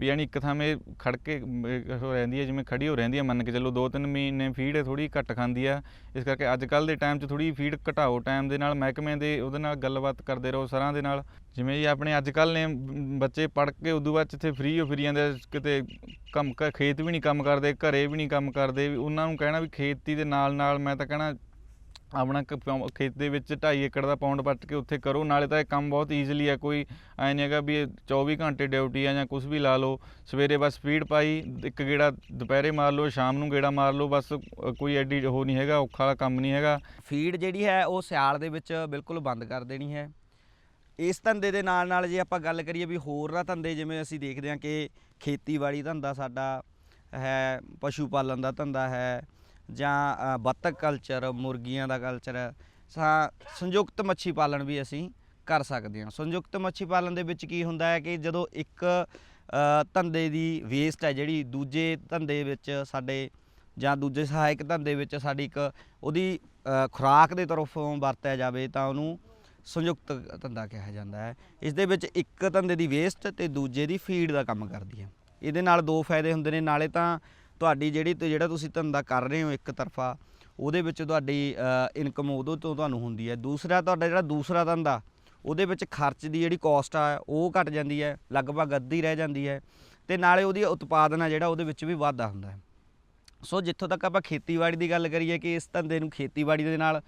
ਵੀ ਯਾਨੀ ਇੱਕ ਥਾਂ 'ਤੇ ਖੜ ਕੇ ਹੋ ਰਹਿੰਦੀ ਹੈ, ਜਿਵੇਂ ਖੜੀ ਹੋ ਰਹਿੰਦੀ ਹੈ, ਮੰਨ ਕੇ ਚੱਲੋ ਦੋ ਤਿੰਨ ਮਹੀਨੇ ਫੀਡ ਥੋੜੀ ਘੱਟ ਖਾਂਦੀ ਆ। ਇਸ ਕਰਕੇ ਅੱਜ ਕੱਲ ਦੇ ਟਾਈਮ 'ਚ ਥੋੜੀ ਫੀਡ ਘਟਾਓ ਟਾਈਮ ਦੇ ਨਾਲ ਮਹਿਕਮੇ ਦੇ ਉਹਦੇ ਨਾਲ ਗੱਲਬਾਤ ਕਰਦੇ ਰਹੋ, ਸਰਾਂ ਦੇ ਨਾਲ। ਜਿਵੇਂ ਜੀ ਆਪਣੇ ਅੱਜ ਕੱਲ ਨੇ ਬੱਚੇ ਪੜ੍ਹ ਕੇ ਉਦੋਂ ਬਾਅਦ ਜਿੱਥੇ ਇੱਥੇ ਫ੍ਰੀ ਹੋ ਫਰੀ ਜਾਂਦੇ ਕਿਤੇ ਕੰਮ ਕ- ਖੇਤ ਵੀ ਨਹੀਂ ਕੰਮ ਕਰਦੇ, ਘਰੇ ਵੀ ਨਹੀਂ ਕੰਮ ਕਰਦੇ ਵੀ ਉਹਨਾਂ ਨੂੰ ਕਹਿਣਾ ਵੀ ਖੇਤੀ ਦੇ ਨਾਲ ਨਾਲ ਮੈਂ ਤਾਂ ਕਹਿਣਾ ਆਪਣਾ ਕ- ਪੌਂ- ਖੇਤ ਦੇ ਵਿੱਚ 2.5 ਏਕੜ ਦਾ ਪੌਂਡ ਪੱਟ ਕੇ ਉੱਥੇ ਕਰੋ, ਨਾਲੇ ਤਾਂ ਇਹ ਕੰਮ ਬਹੁਤ ਈਜ਼ੀਲੀ ਹੈ ਕੋਈ ਐ ਨਹੀਂ ਹੈਗਾ ਵੀ ਇਹ 24 ਘੰਟੇ ਡਿਊਟੀ ਆ ਜਾਂ ਕੁਝ ਵੀ ਲਾ ਲਓ। ਸਵੇਰੇ ਬਸ ਫੀਡ ਪਾਈ, ਇੱਕ ਗੇੜਾ ਦੁਪਹਿਰੇ ਮਾਰ ਲਓ, ਸ਼ਾਮ ਨੂੰ ਗੇੜਾ ਮਾਰ ਲਓ, ਬਸ ਕੋਈ ਐਡੀ ਉਹ ਨਹੀਂ ਹੈਗਾ, ਔਖਾ ਵਾਲਾ ਕੰਮ ਨਹੀਂ ਹੈਗਾ। ਫੀਡ ਜਿਹੜੀ ਹੈ, ਉਹ ਸਿਆਲ ਦੇ ਵਿੱਚ ਬਿਲਕੁਲ ਬੰਦ ਕਰ ਦੇਣੀ ਹੈ। ਇਸ ਧੰਦੇ ਦੇ ਨਾਲ ਨਾਲ ਜੇ ਆਪਾਂ ਗੱਲ ਕਰੀਏ ਵੀ ਹੋਰ ਨਾ ਧੰਦੇ, ਜਿਵੇਂ ਅਸੀਂ ਦੇਖਦੇ ਹਾਂ ਕਿ ਖੇਤੀਬਾੜੀ ਧੰਦਾ ਸਾਡਾ ਹੈ, ਪਸ਼ੂ ਪਾਲਣ ਦਾ ਧੰਦਾ ਹੈ ਜਾਂ ਬੱਤਕ ਕਲਚਰ ਮੁਰਗੀਆਂ ਦਾ ਕਲਚਰ ਸਾ, ਸੰਯੁਕਤ ਮੱਛੀ ਪਾਲਣ ਵੀ ਅਸੀਂ ਕਰ ਸਕਦੇ ਹਾਂ। ਸੰਯੁਕਤ ਮੱਛੀ ਪਾਲਣ ਦੇ ਵਿੱਚ ਕੀ ਹੁੰਦਾ ਹੈ ਕਿ ਜਦੋਂ ਇੱਕ ਧੰਦੇ ਦੀ ਵੇਸਟ ਹੈ ਜਿਹੜੀ, ਦੂਜੇ ਧੰਦੇ ਵਿੱਚ ਸਾਡੇ ਜਾਂ ਦੂਜੇ ਸਹਾਇਕ ਧੰਦੇ ਵਿੱਚ ਸਾਡੀ ਇੱਕ ਉਹਦੀ ਖੁਰਾਕ ਦੇ ਤਰਫੋਂ ਵਰਤਿਆ ਜਾਵੇ ਤਾਂ ਉਹਨੂੰ ਸੰਯੁਕਤ ਧੰਦਾ ਕਿਹਾ ਜਾਂਦਾ ਹੈ। ਇਸ ਦੇ ਵਿੱਚ ਇੱਕ ਧੰਦੇ ਦੀ ਵੇਸਟ ਤੇ ਦੂਜੇ ਦੀ ਫੀਡ ਦਾ ਕੰਮ ਕਰਦੀ ਹੈ। ਇਹਦੇ ਨਾਲ ਦੋ ਫਾਇਦੇ ਹੁੰਦੇ ਨੇ। ਨਾਲੇ ਤਾਂ ਤੁਹਾਡੀ ਜਿਹੜੀ ਜਿਹੜਾ ਤੁਸੀਂ ਧੰਦਾ ਕਰ ਰਹੇ ਹੋ ਇੱਕ ਤਰਫਾ, ਉਹਦੇ ਵਿੱਚ ਤੁਹਾਡੀ ਇਨਕਮ ਉਦੋਂ ਤੋਂ ਤੁਹਾਨੂੰ ਹੁੰਦੀ ਹੈ। ਦੂਸਰਾ ਤੁਹਾਡਾ ਜਿਹੜਾ ਦੂਸਰਾ ਧੰਦਾ, ਉਹਦੇ ਵਿੱਚ ਖਰਚ ਦੀ ਜਿਹੜੀ ਕਾਸਟ ਆ, ਉਹ ਘਟ ਜਾਂਦੀ ਹੈ, ਲਗਭਗ ਅੱਧੀ ਰਹਿ ਜਾਂਦੀ ਹੈ ਤੇ ਨਾਲੇ ਉਹਦੀ ਉਤਪਾਦਨ ਆ ਜਿਹੜਾ, ਉਹਦੇ ਵਿੱਚ ਵੀ ਵਾਧਾ ਹੁੰਦਾ ਹੈ। ਸੋ ਜਿੱਥੋਂ ਤੱਕ ਆਪਾਂ ਖੇਤੀਬਾੜੀ ਦੀ ਗੱਲ ਕਰੀਏ ਕਿ ਇਸ ਧੰਦੇ ਨੂੰ ਖੇਤੀਬਾੜੀ ਦੇ ਨਾਲ,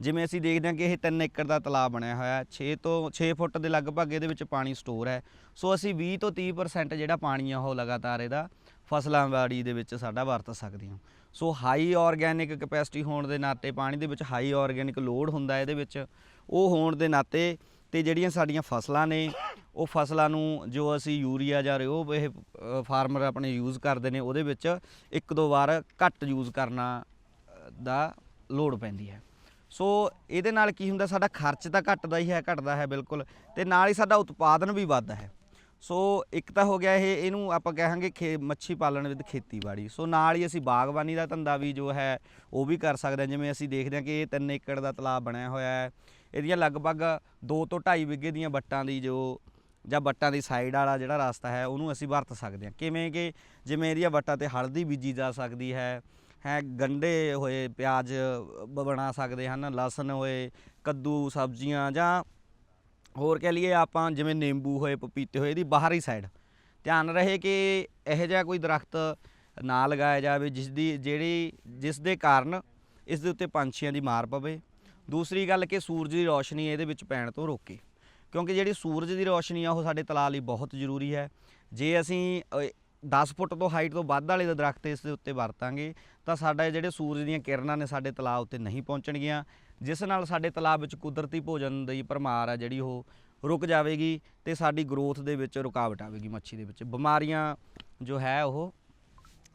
ਜਿਵੇਂ ਅਸੀਂ ਦੇਖਦੇ ਹਾਂ ਕਿ ਇਹ 3 ਏਕੜ ਦਾ ਤਲਾਬ ਬਣਿਆ ਹੋਇਆ ਹੈ 6 ਤੋਂ 6 ਫੁੱਟ ਦੇ ਲਗਭਗ ਇਹਦੇ ਵਿੱਚ ਪਾਣੀ ਸਟੋਰ ਹੈ। ਸੋ ਅਸੀਂ 20 ਤੋਂ 30% ਜਿਹੜਾ ਪਾਣੀ ਆ, ਉਹ ਲਗਾਤਾਰ ਇਹਦਾ ਫਸਲਾਂ ਬਾੜੀ ਦੇ ਵਿੱਚ ਸਾਡਾ ਵਰਤ ਸਕਦੇ ਹਾਂ। ਸੋ ਹਾਈ ਆਰਗੈਨਿਕ ਕਪੈਸਿਟੀ ਹੋਣ ਦੇ ਨਾਤੇ ਪਾਣੀ ਦੇ ਵਿੱਚ ਹਾਈ ਆਰਗੈਨਿਕ ਲੋਡ ਹੁੰਦਾ ਇਹਦੇ ਵਿੱਚ। ਉਹ ਹੋਣ ਦੇ ਨਾਤੇ ਤੇ ਜਿਹੜੀਆਂ ਸਾਡੀਆਂ ਫਸਲਾਂ ਨੇ, ਉਹ ਫਸਲਾਂ ਨੂੰ ਜੋ ਅਸੀਂ ਯੂਰੀਆ ਜਾਂ ਰਿਓ ਇਹ ਫਾਰਮਰ ਆਪਣੇ ਯੂਜ਼ ਕਰਦੇ ਨੇ, ਉਹਦੇ ਵਿੱਚ ਇੱਕ ਦੋ ਵਾਰ ਘੱਟ ਯੂਜ਼ ਕਰਨਾ ਦਾ ਲੋੜ ਪੈਂਦੀ ਹੈ। ਸੋ ਇਹਦੇ ਨਾਲ ਕੀ ਹੁੰਦਾ, ਸਾਡਾ ਖਰਚ ਤਾਂ ਘਟਦਾ ਹੀ ਹੈ, ਘਟਦਾ ਹੈ ਬਿਲਕੁਲ। ਤੇ ਨਾਲ ਹੀ ਸਾਡਾ ਉਤਪਾਦਨ ਵੀ ਵੱਧਦਾ ਹੈ। ਸੋ ਇੱਕ ਤਾਂ ਹੋ ਗਿਆ ਇਹ, ਇਹਨੂੰ ਆਪਾਂ ਕਹਾਂਗੇ ਖੇ, ਮੱਛੀ ਪਾਲਣ ਵਿਦ ਖੇਤੀਬਾੜੀ। ਸੋ ਨਾਲ ਹੀ ਅਸੀਂ ਬਾਗਬਾਨੀ ਦਾ ਧੰਦਾ ਵੀ ਜੋ ਹੈ, ਉਹ ਵੀ ਕਰ ਸਕਦੇ ਹਾਂ। ਜਿਵੇਂ ਅਸੀਂ ਦੇਖਦੇ ਹਾਂ ਕਿ ਇਹ 3 ਏਕੜ ਦਾ ਤਲਾਬ ਬਣਿਆ ਹੋਇਆ ਹੈ। ਇਹਦੀਆਂ ਲਗਭਗ 2 ਤੋਂ 2.5 ਵਿਗੇ ਦੀਆਂ ਵੱਟਾਂ ਦੀ ਜੋ, ਜਾਂ ਵੱਟਾਂ ਦੀ ਸਾਈਡ ਵਾਲਾ ਜਿਹੜਾ ਰਸਤਾ ਹੈ, ਉਹਨੂੰ ਅਸੀਂ ਵਰਤ ਸਕਦੇ ਹਾਂ। ਕਿਵੇਂ ਕਿ ਜਿਵੇਂ ਇਹਦੀਆਂ ਵੱਟਾਂ ਤੇ ਹਲਦੀ ਬੀਜੀ ਜਾ ਸਕਦੀ ਹੈ ਹੈ ਗੰਡੇ ਹੋਏ, ਪਿਆਜ਼ ਬ- ਬਣਾ ਸਕਦੇ ਹਨ, ਲਸਣ ਹੋਏ, ਕੱਦੂ, ਸਬਜ਼ੀਆਂ ਜਾਂ ਹੋਰ ਕਹਿ ਲਈਏ ਆਪਾਂ ਜਿਵੇਂ ਨਿੰਬੂ ਹੋਏ ਪਪੀਤੇ ਹੋਏ ਇਹਦੀ ਬਾਹਰੀ ਸਾਈਡ ਧਿਆਨ ਰਹੇ ਕਿ ਇਹੋ ਜਿਹਾ ਕੋਈ ਦਰਖਤ ਨਾ ਲਗਾਇਆ ਜਾਵੇ ਜਿਸ ਦੀ ਜਿਹੜੀ ਜਿਸ ਦੇ ਕਾਰਨ ਇਸ ਦੇ ਉੱਤੇ ਪੰਛੀਆਂ ਦੀ ਮਾਰ ਪਵੇ। ਦੂਸਰੀ ਗੱਲ ਕਿ ਸੂਰਜ ਦੀ ਰੋਸ਼ਨੀ ਇਹਦੇ ਵਿੱਚ ਪੈਣ ਤੋਂ ਰੋਕੇ। ਕਿਉਂਕਿ ਜਿਹੜੀ ਸੂਰਜ ਦੀ ਰੋਸ਼ਨੀ ਆ ਉਹ ਸਾਡੇ ਤਲਾਅ ਲਈ ਬਹੁਤ ਜ਼ਰੂਰੀ ਹੈ। ਜੇ ਅਸੀਂ ਅ, 10 ਫੁੱਟ ਤੋਂ ਹਾਈਟ ਤੋਂ ਵੱਧ ਵਾਲੇ ਦਾ ਦਰਖਤ ਇਸ ਦੇ ਉੱਤੇ ਵਰਤਾਂਗੇ ਤਾਂ ਸਾਡਾ ਜਿਹੜੇ ਸੂਰਜ ਦੀਆਂ ਕਿਰਨਾਂ ਨੇ ਸਾਡੇ ਤਲਾਅ ਉੱਤੇ ਨਹੀਂ ਪਹੁੰਚਣਗੀਆਂ। ਜਿਸ ਨਾਲ ਸਾਡੇ ਤਲਾਬ ਵਿੱਚ ਕੁਦਰਤੀ ਭੋਜਨ ਦੀ ਭਰਮਾਰ ਆ ਜਿਹੜੀ ਉਹ ਰੁਕ ਜਾਵੇਗੀ ਤੇ ਸਾਡੀ ਗਰੋਥ ਦੇ ਵਿੱਚ ਰੁਕਾਵਟ ਆਵੇਗੀ ਮੱਛੀ ਦੇ ਵਿੱਚ। ਬਿਮਾਰੀਆਂ ਜੋ ਹੈ ਉਹ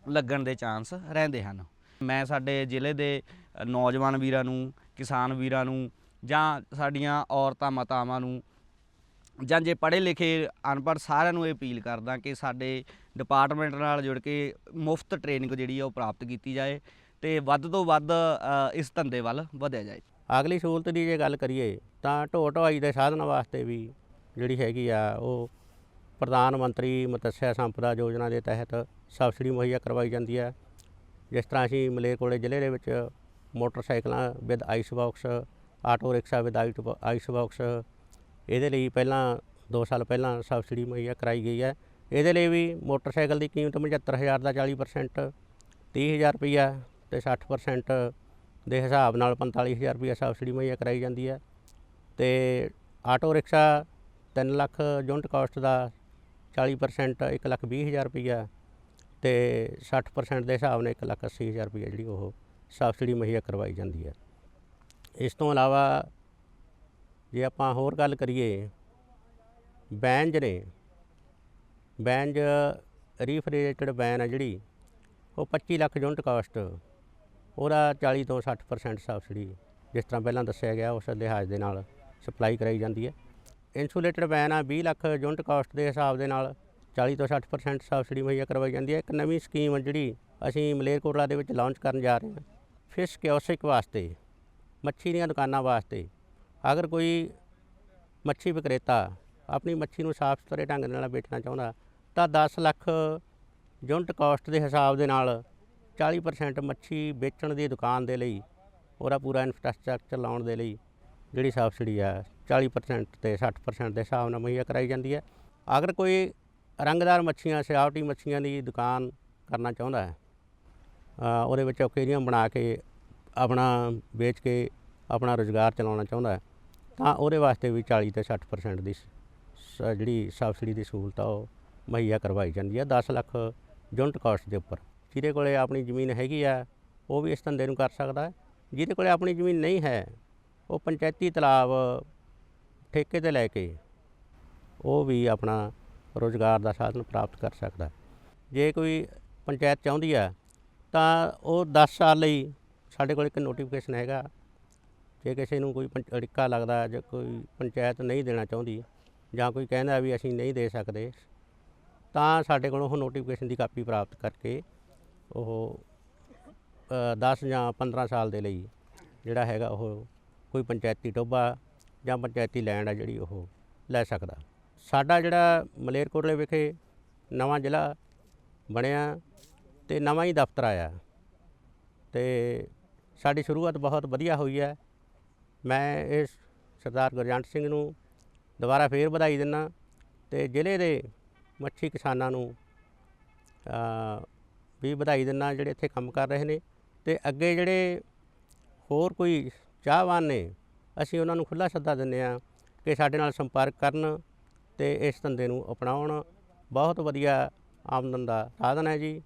ਲੱਗਣ ਦੇ ਚਾਂਸ ਰਹਿੰਦੇ ਹਨ। ਮੈਂ ਸਾਡੇ ਜ਼ਿਲ੍ਹੇ ਦੇ ਨੌਜਵਾਨ ਵੀਰਾਂ ਨੂੰ, ਕਿਸਾਨ ਵੀਰਾਂ ਨੂੰ ਜਾਂ ਸਾਡੀਆਂ ਔਰਤਾਂ ਮਾਤਾਵਾਂ ਨੂੰ ਜਾਂ ਜੇ ਪੜ੍ਹੇ ਲਿਖੇ ਅਨਪੜ੍ਹ ਸਾਰਿਆਂ ਨੂੰ ਇਹ ਅਪੀਲ ਕਰਦਾ ਕਿ ਸਾਡੇ ਡਿਪਾਰਟਮੈਂਟ ਨਾਲ ਜੁੜ ਕੇ ਮੁਫਤ ਟ੍ਰੇਨਿੰਗ ਜਿਹੜੀ ਆ ਉਹ ਪ੍ਰਾਪਤ ਕੀਤੀ ਜਾਏ ਤੇ ਵੱਧ ਤੋਂ ਵੱਧ ਇਸ ਧੰਦੇ ਵੱਲ ਵਧਿਆ ਜਾਏ। ਅਗਲੀ ਸਹੂਲਤ ਦੀ ਜੇ ਗੱਲ ਕਰੀਏ ਤਾਂ ਢੋ ਢੋਆਈ ਦੇ ਸਾਧਨ ਵਾਸਤੇ ਵੀ ਜਿਹੜੀ ਹੈਗੀ ਆ ਉਹ ਪ੍ਰਧਾਨ ਮੰਤਰੀ ਮਤਸਯ ਸੰਪਦਾ ਯੋਜਨਾ ਦੇ ਤਹਿਤ ਸਬਸਿਡੀ ਮੁਹੱਈਆ ਕਰਵਾਈ ਜਾਂਦੀ ਹੈ। ਜਿਸ ਤਰ੍ਹਾਂ ਅਸੀਂ ਮਲੇਰਕੋਟਲੇ ਜ਼ਿਲ੍ਹੇ ਦੇ ਵਿੱਚ ਮੋਟਰਸਾਈਕਲਾਂ with ice box, auto rickshaw with ice box, ਇਹਦੇ ਲਈ ਪਹਿਲਾਂ 2 ਸਾਲ ਪਹਿਲਾਂ ਸਬਸਿਡੀ ਮੁਹੱਈਆ ਕਰਾਈ ਗਈ ਹੈ। ਇਹਦੇ ਲਈ ਵੀ ਮੋਟਰਸਾਈਕਲ ਦੀ ਕੀਮਤ 75000 ਦਾ 40% 30000 ਰੁਪਈਆ ਤੇ 60% ਦੇ ਹਿਸਾਬ ਨਾਲ 45000 ਰੁਪਈਆ ਸਬਸਿਡੀ ਮੁਹੱਈਆ ਕਰਾਈ ਜਾਂਦੀ ਹੈ ਤੇ auto rickshaw 3 lakh unit cost ਦਾ 40% 1 ਲੱਖ 20000 ਰੁਪਈਆ ਤੇ 60% ਦੇ ਹਿਸਾਬ ਨਾਲ 1 ਲੱਖ 80000 ਰੁਪਈਆ ਜਿਹੜੀ ਉਹ ਸਬਸਿਡੀ ਮੁਹੱਈਆ ਕਰਵਾਈ ਜਾਂਦੀ ਹੈ। ਇਸ ਤੋਂ ਇਲਾਵਾ ਜੇ ਆਪਾਂ ਹੋਰ ਗੱਲ ਕਰੀਏ, ਬੈਂਜ ਨੇ, ਬੈਂਜ ਰੀਫ੍ਰਿਜਰੇਟਡ ਬੈਨ ਹੈ ਜਿਹੜੀ, ਉਹ 25 ਲੱਖ ਯੂਨਿਟ ਕਾਸਟ ਉਹਦਾ 40 ਤੋਂ 60% ਸਬਸਿਡੀ ਜਿਸ ਤਰ੍ਹਾਂ ਪਹਿਲਾਂ ਦੱਸਿਆ ਗਿਆ ਉਸ ਲਿਹਾਜ਼ ਦੇ ਨਾਲ ਸਪਲਾਈ ਕਰਾਈ ਜਾਂਦੀ ਹੈ। ਇਨਸੂਲੇਟਡ ਵੈਨ ਆ 20 ਲੱਖ ਯੂਨਿਟ ਕਾਸਟ ਦੇ ਹਿਸਾਬ ਦੇ ਨਾਲ 40 ਤੋਂ 60% ਸਬਸਿਡੀ ਮੁਹੱਈਆ ਕਰਵਾਈ ਜਾਂਦੀ ਹੈ। ਇੱਕ ਨਵੀਂ ਸਕੀਮ ਆ ਜਿਹੜੀ ਅਸੀਂ ਮਲੇਰਕੋਟਲਾ ਦੇ ਵਿੱਚ ਲਾਂਚ ਕਰਨ ਜਾ ਰਹੇ ਹਾਂ। ਫਿਸ਼ ਕਿਓਸਿਕ ਵਾਸਤੇ, ਮੱਛੀ ਦੀਆਂ ਦੁਕਾਨਾਂ ਵਾਸਤੇ, ਅਗਰ ਕੋਈ ਮੱਛੀ ਵਿਕਰੇਤਾ ਆਪਣੀ ਮੱਛੀ ਨੂੰ ਸਾਫ਼ ਸੁਥਰੇ ਢੰਗ ਨਾਲ ਵੇਚਣਾ ਚਾਹੁੰਦਾ ਤਾਂ 10 ਲੱਖ ਯੂਨਿਟ ਕਾਸਟ ਦੇ ਹਿਸਾਬ ਦੇ ਨਾਲ 40% ਮੱਛੀ ਵੇਚਣ ਦੀ ਦੁਕਾਨ ਦੇ ਲਈ, ਉਹਦਾ ਪੂਰਾ ਇਨਫਰਾਸਟ੍ਰਕਚਰ ਲਾਉਣ ਦੇ ਲਈ ਜਿਹੜੀ ਸਬਸਿਡੀ ਆ 40% ਤੇ 60% ਦੇ ਹਿਸਾਬ ਨਾਲ ਮੁਹੱਈਆ ਕਰਾਈ ਜਾਂਦੀ ਹੈ। ਅਗਰ ਕੋਈ ਰੰਗਦਾਰ ਮੱਛੀਆਂ, ਸਜਾਵਟੀ ਮੱਛੀਆਂ ਦੀ ਦੁਕਾਨ ਕਰਨਾ ਚਾਹੁੰਦਾ ਹੈ ਉਹਦੇ ਵਿੱਚ ਔਕੇਰੀਆਂ ਬਣਾ ਕੇ ਆਪਣਾ ਵੇਚ ਕੇ ਆਪਣਾ ਰੋਜ਼ਗਾਰ ਚਲਾਉਣਾ ਚਾਹੁੰਦਾ ਹੈ, ਤਾਂ ਉਹਦੇ ਵਾਸਤੇ ਵੀ 40 ਤੇ 60% ਦੀ ਸ- ਜਿਹੜੀ ਸਬਸਿਡੀ ਦੀ ਸਹੂਲਤ ਆ, ਉਹ ਮੁਹੱਈਆ ਕਰਵਾਈ ਜਾਂਦੀ ਹੈ। 10 ਲੱਖ ਯੂਨਿਟ ਕਾਸਟ ਦੇ ਉੱਪਰ। ਜਿਹਦੇ ਕੋਲੇ ਆਪਣੀ ਜ਼ਮੀਨ ਹੈਗੀ ਆ, ਉਹ ਵੀ ਇਸ ਧੰਦੇ ਨੂੰ ਕਰ ਸਕਦਾ ਹੈ। ਜਿਹਦੇ ਕੋਲੇ ਆਪਣੀ ਜ਼ਮੀਨ ਨਹੀਂ ਹੈ, ਉਹ ਪੰਚਾਇਤੀ ਤਲਾਬ ਠੇਕੇ ਤੇ ਲੈ ਕੇ ਉਹ ਵੀ ਆਪਣਾ ਰੋਜ਼ਗਾਰ ਦਾ ਸਾਧਨ ਪ੍ਰਾਪਤ ਕਰ ਸਕਦਾ ਜੇ ਕੋਈ ਪੰਚਾਇਤ ਚਾਹੁੰਦੀ ਆ, ਤਾਂ ਉਹ 10 ਸਾਲ ਲਈ ਸਾਡੇ ਕੋਲ ਇੱਕ ਨੋਟੀਫਿਕੇਸ਼ਨ ਹੈਗਾ। ਜੇ ਕਿਸੇ ਨੂੰ ਕੋਈ ਪੰਚ- ਅੜਿੱਕਾ ਲੱਗਦਾ ਜਾਂ ਕੋਈ ਪੰਚਾਇਤ ਨਹੀਂ ਦੇਣਾ ਚਾਹੁੰਦੀ ਜਾਂ ਕੋਈ ਕਹਿੰਦਾ ਵੀ ਅਸੀਂ ਨਹੀਂ ਦੇ ਸਕਦੇ, ਤਾਂ ਸਾਡੇ ਕੋਲੋਂ ਉਹ ਨੋਟੀਫਿਕੇਸ਼ਨ ਦੀ ਕਾਪੀ ਪ੍ਰਾਪਤ ਕਰਕੇ ਉਹ 10 ਜਾਂ 15 ਸਾਲ ਦੇ ਲਈ ਜਿਹੜਾ ਹੈਗਾ ਉਹ ਕੋਈ ਪੰਚਾਇਤੀ ਟੋਭਾ ਜਾਂ ਪੰਚਾਇਤੀ ਲੈਂਡ ਆ ਜਿਹੜੀ ਉਹ ਲੈ ਸਕਦਾ। ਸਾਡਾ ਜਿਹੜਾ ਮਲੇਰਕੋਟਲੇ ਵਿਖੇ ਨਵਾਂ ਜ਼ਿਲ੍ਹਾ ਬਣਿਆ ਤੇ ਨਵਾਂ ਹੀ ਦਫ਼ਤਰ ਆਇਆ। ਤੇ ਸਾਡੀ ਸ਼ੁਰੂਆਤ ਬਹੁਤ ਵਧੀਆ ਹੋਈ ਹੈ। ਮੈਂ ਇਸ ਸਰਦਾਰ ਗੁਰਜੰਟ ਸਿੰਘ ਨੂੰ ਦੁਬਾਰਾ ਫੇਰ ਵਧਾਈ ਦਿੰਦਾ ਤੇ ਜ਼ਿਲ੍ਹੇ ਦੇ ਮੱਛੀ ਕਿਸਾਨਾਂ ਨੂੰ ਵੀ ਵਧਾਈ ਦਿੰਦਾ ਜਿਹੜੇ ਇੱਥੇ ਕੰਮ ਕਰ ਰਹੇ ਨੇ ਤੇ ਅੱਗੇ ਜਿਹੜੇ ਹੋਰ ਕੋਈ ਚਾਹਵਾਨ ਨੇ, ਅਸੀਂ ਉਹਨਾਂ ਨੂੰ ਖੁੱਲ੍ਹਾ ਸੱਦਾ ਦਿੰਦੇ ਆ ਕਿ ਸਾਡੇ ਨਾਲ ਸੰਪਰਕ ਕਰਨ ਤੇ ਇਸ ਧੰਦੇ ਨੂੰ ਅਪਣਾਉਣ। ਬਹੁਤ ਵਧੀਆ ਆਮਦਨ ਦਾ ਸਾਧਨ ਹੈ ਜੀ।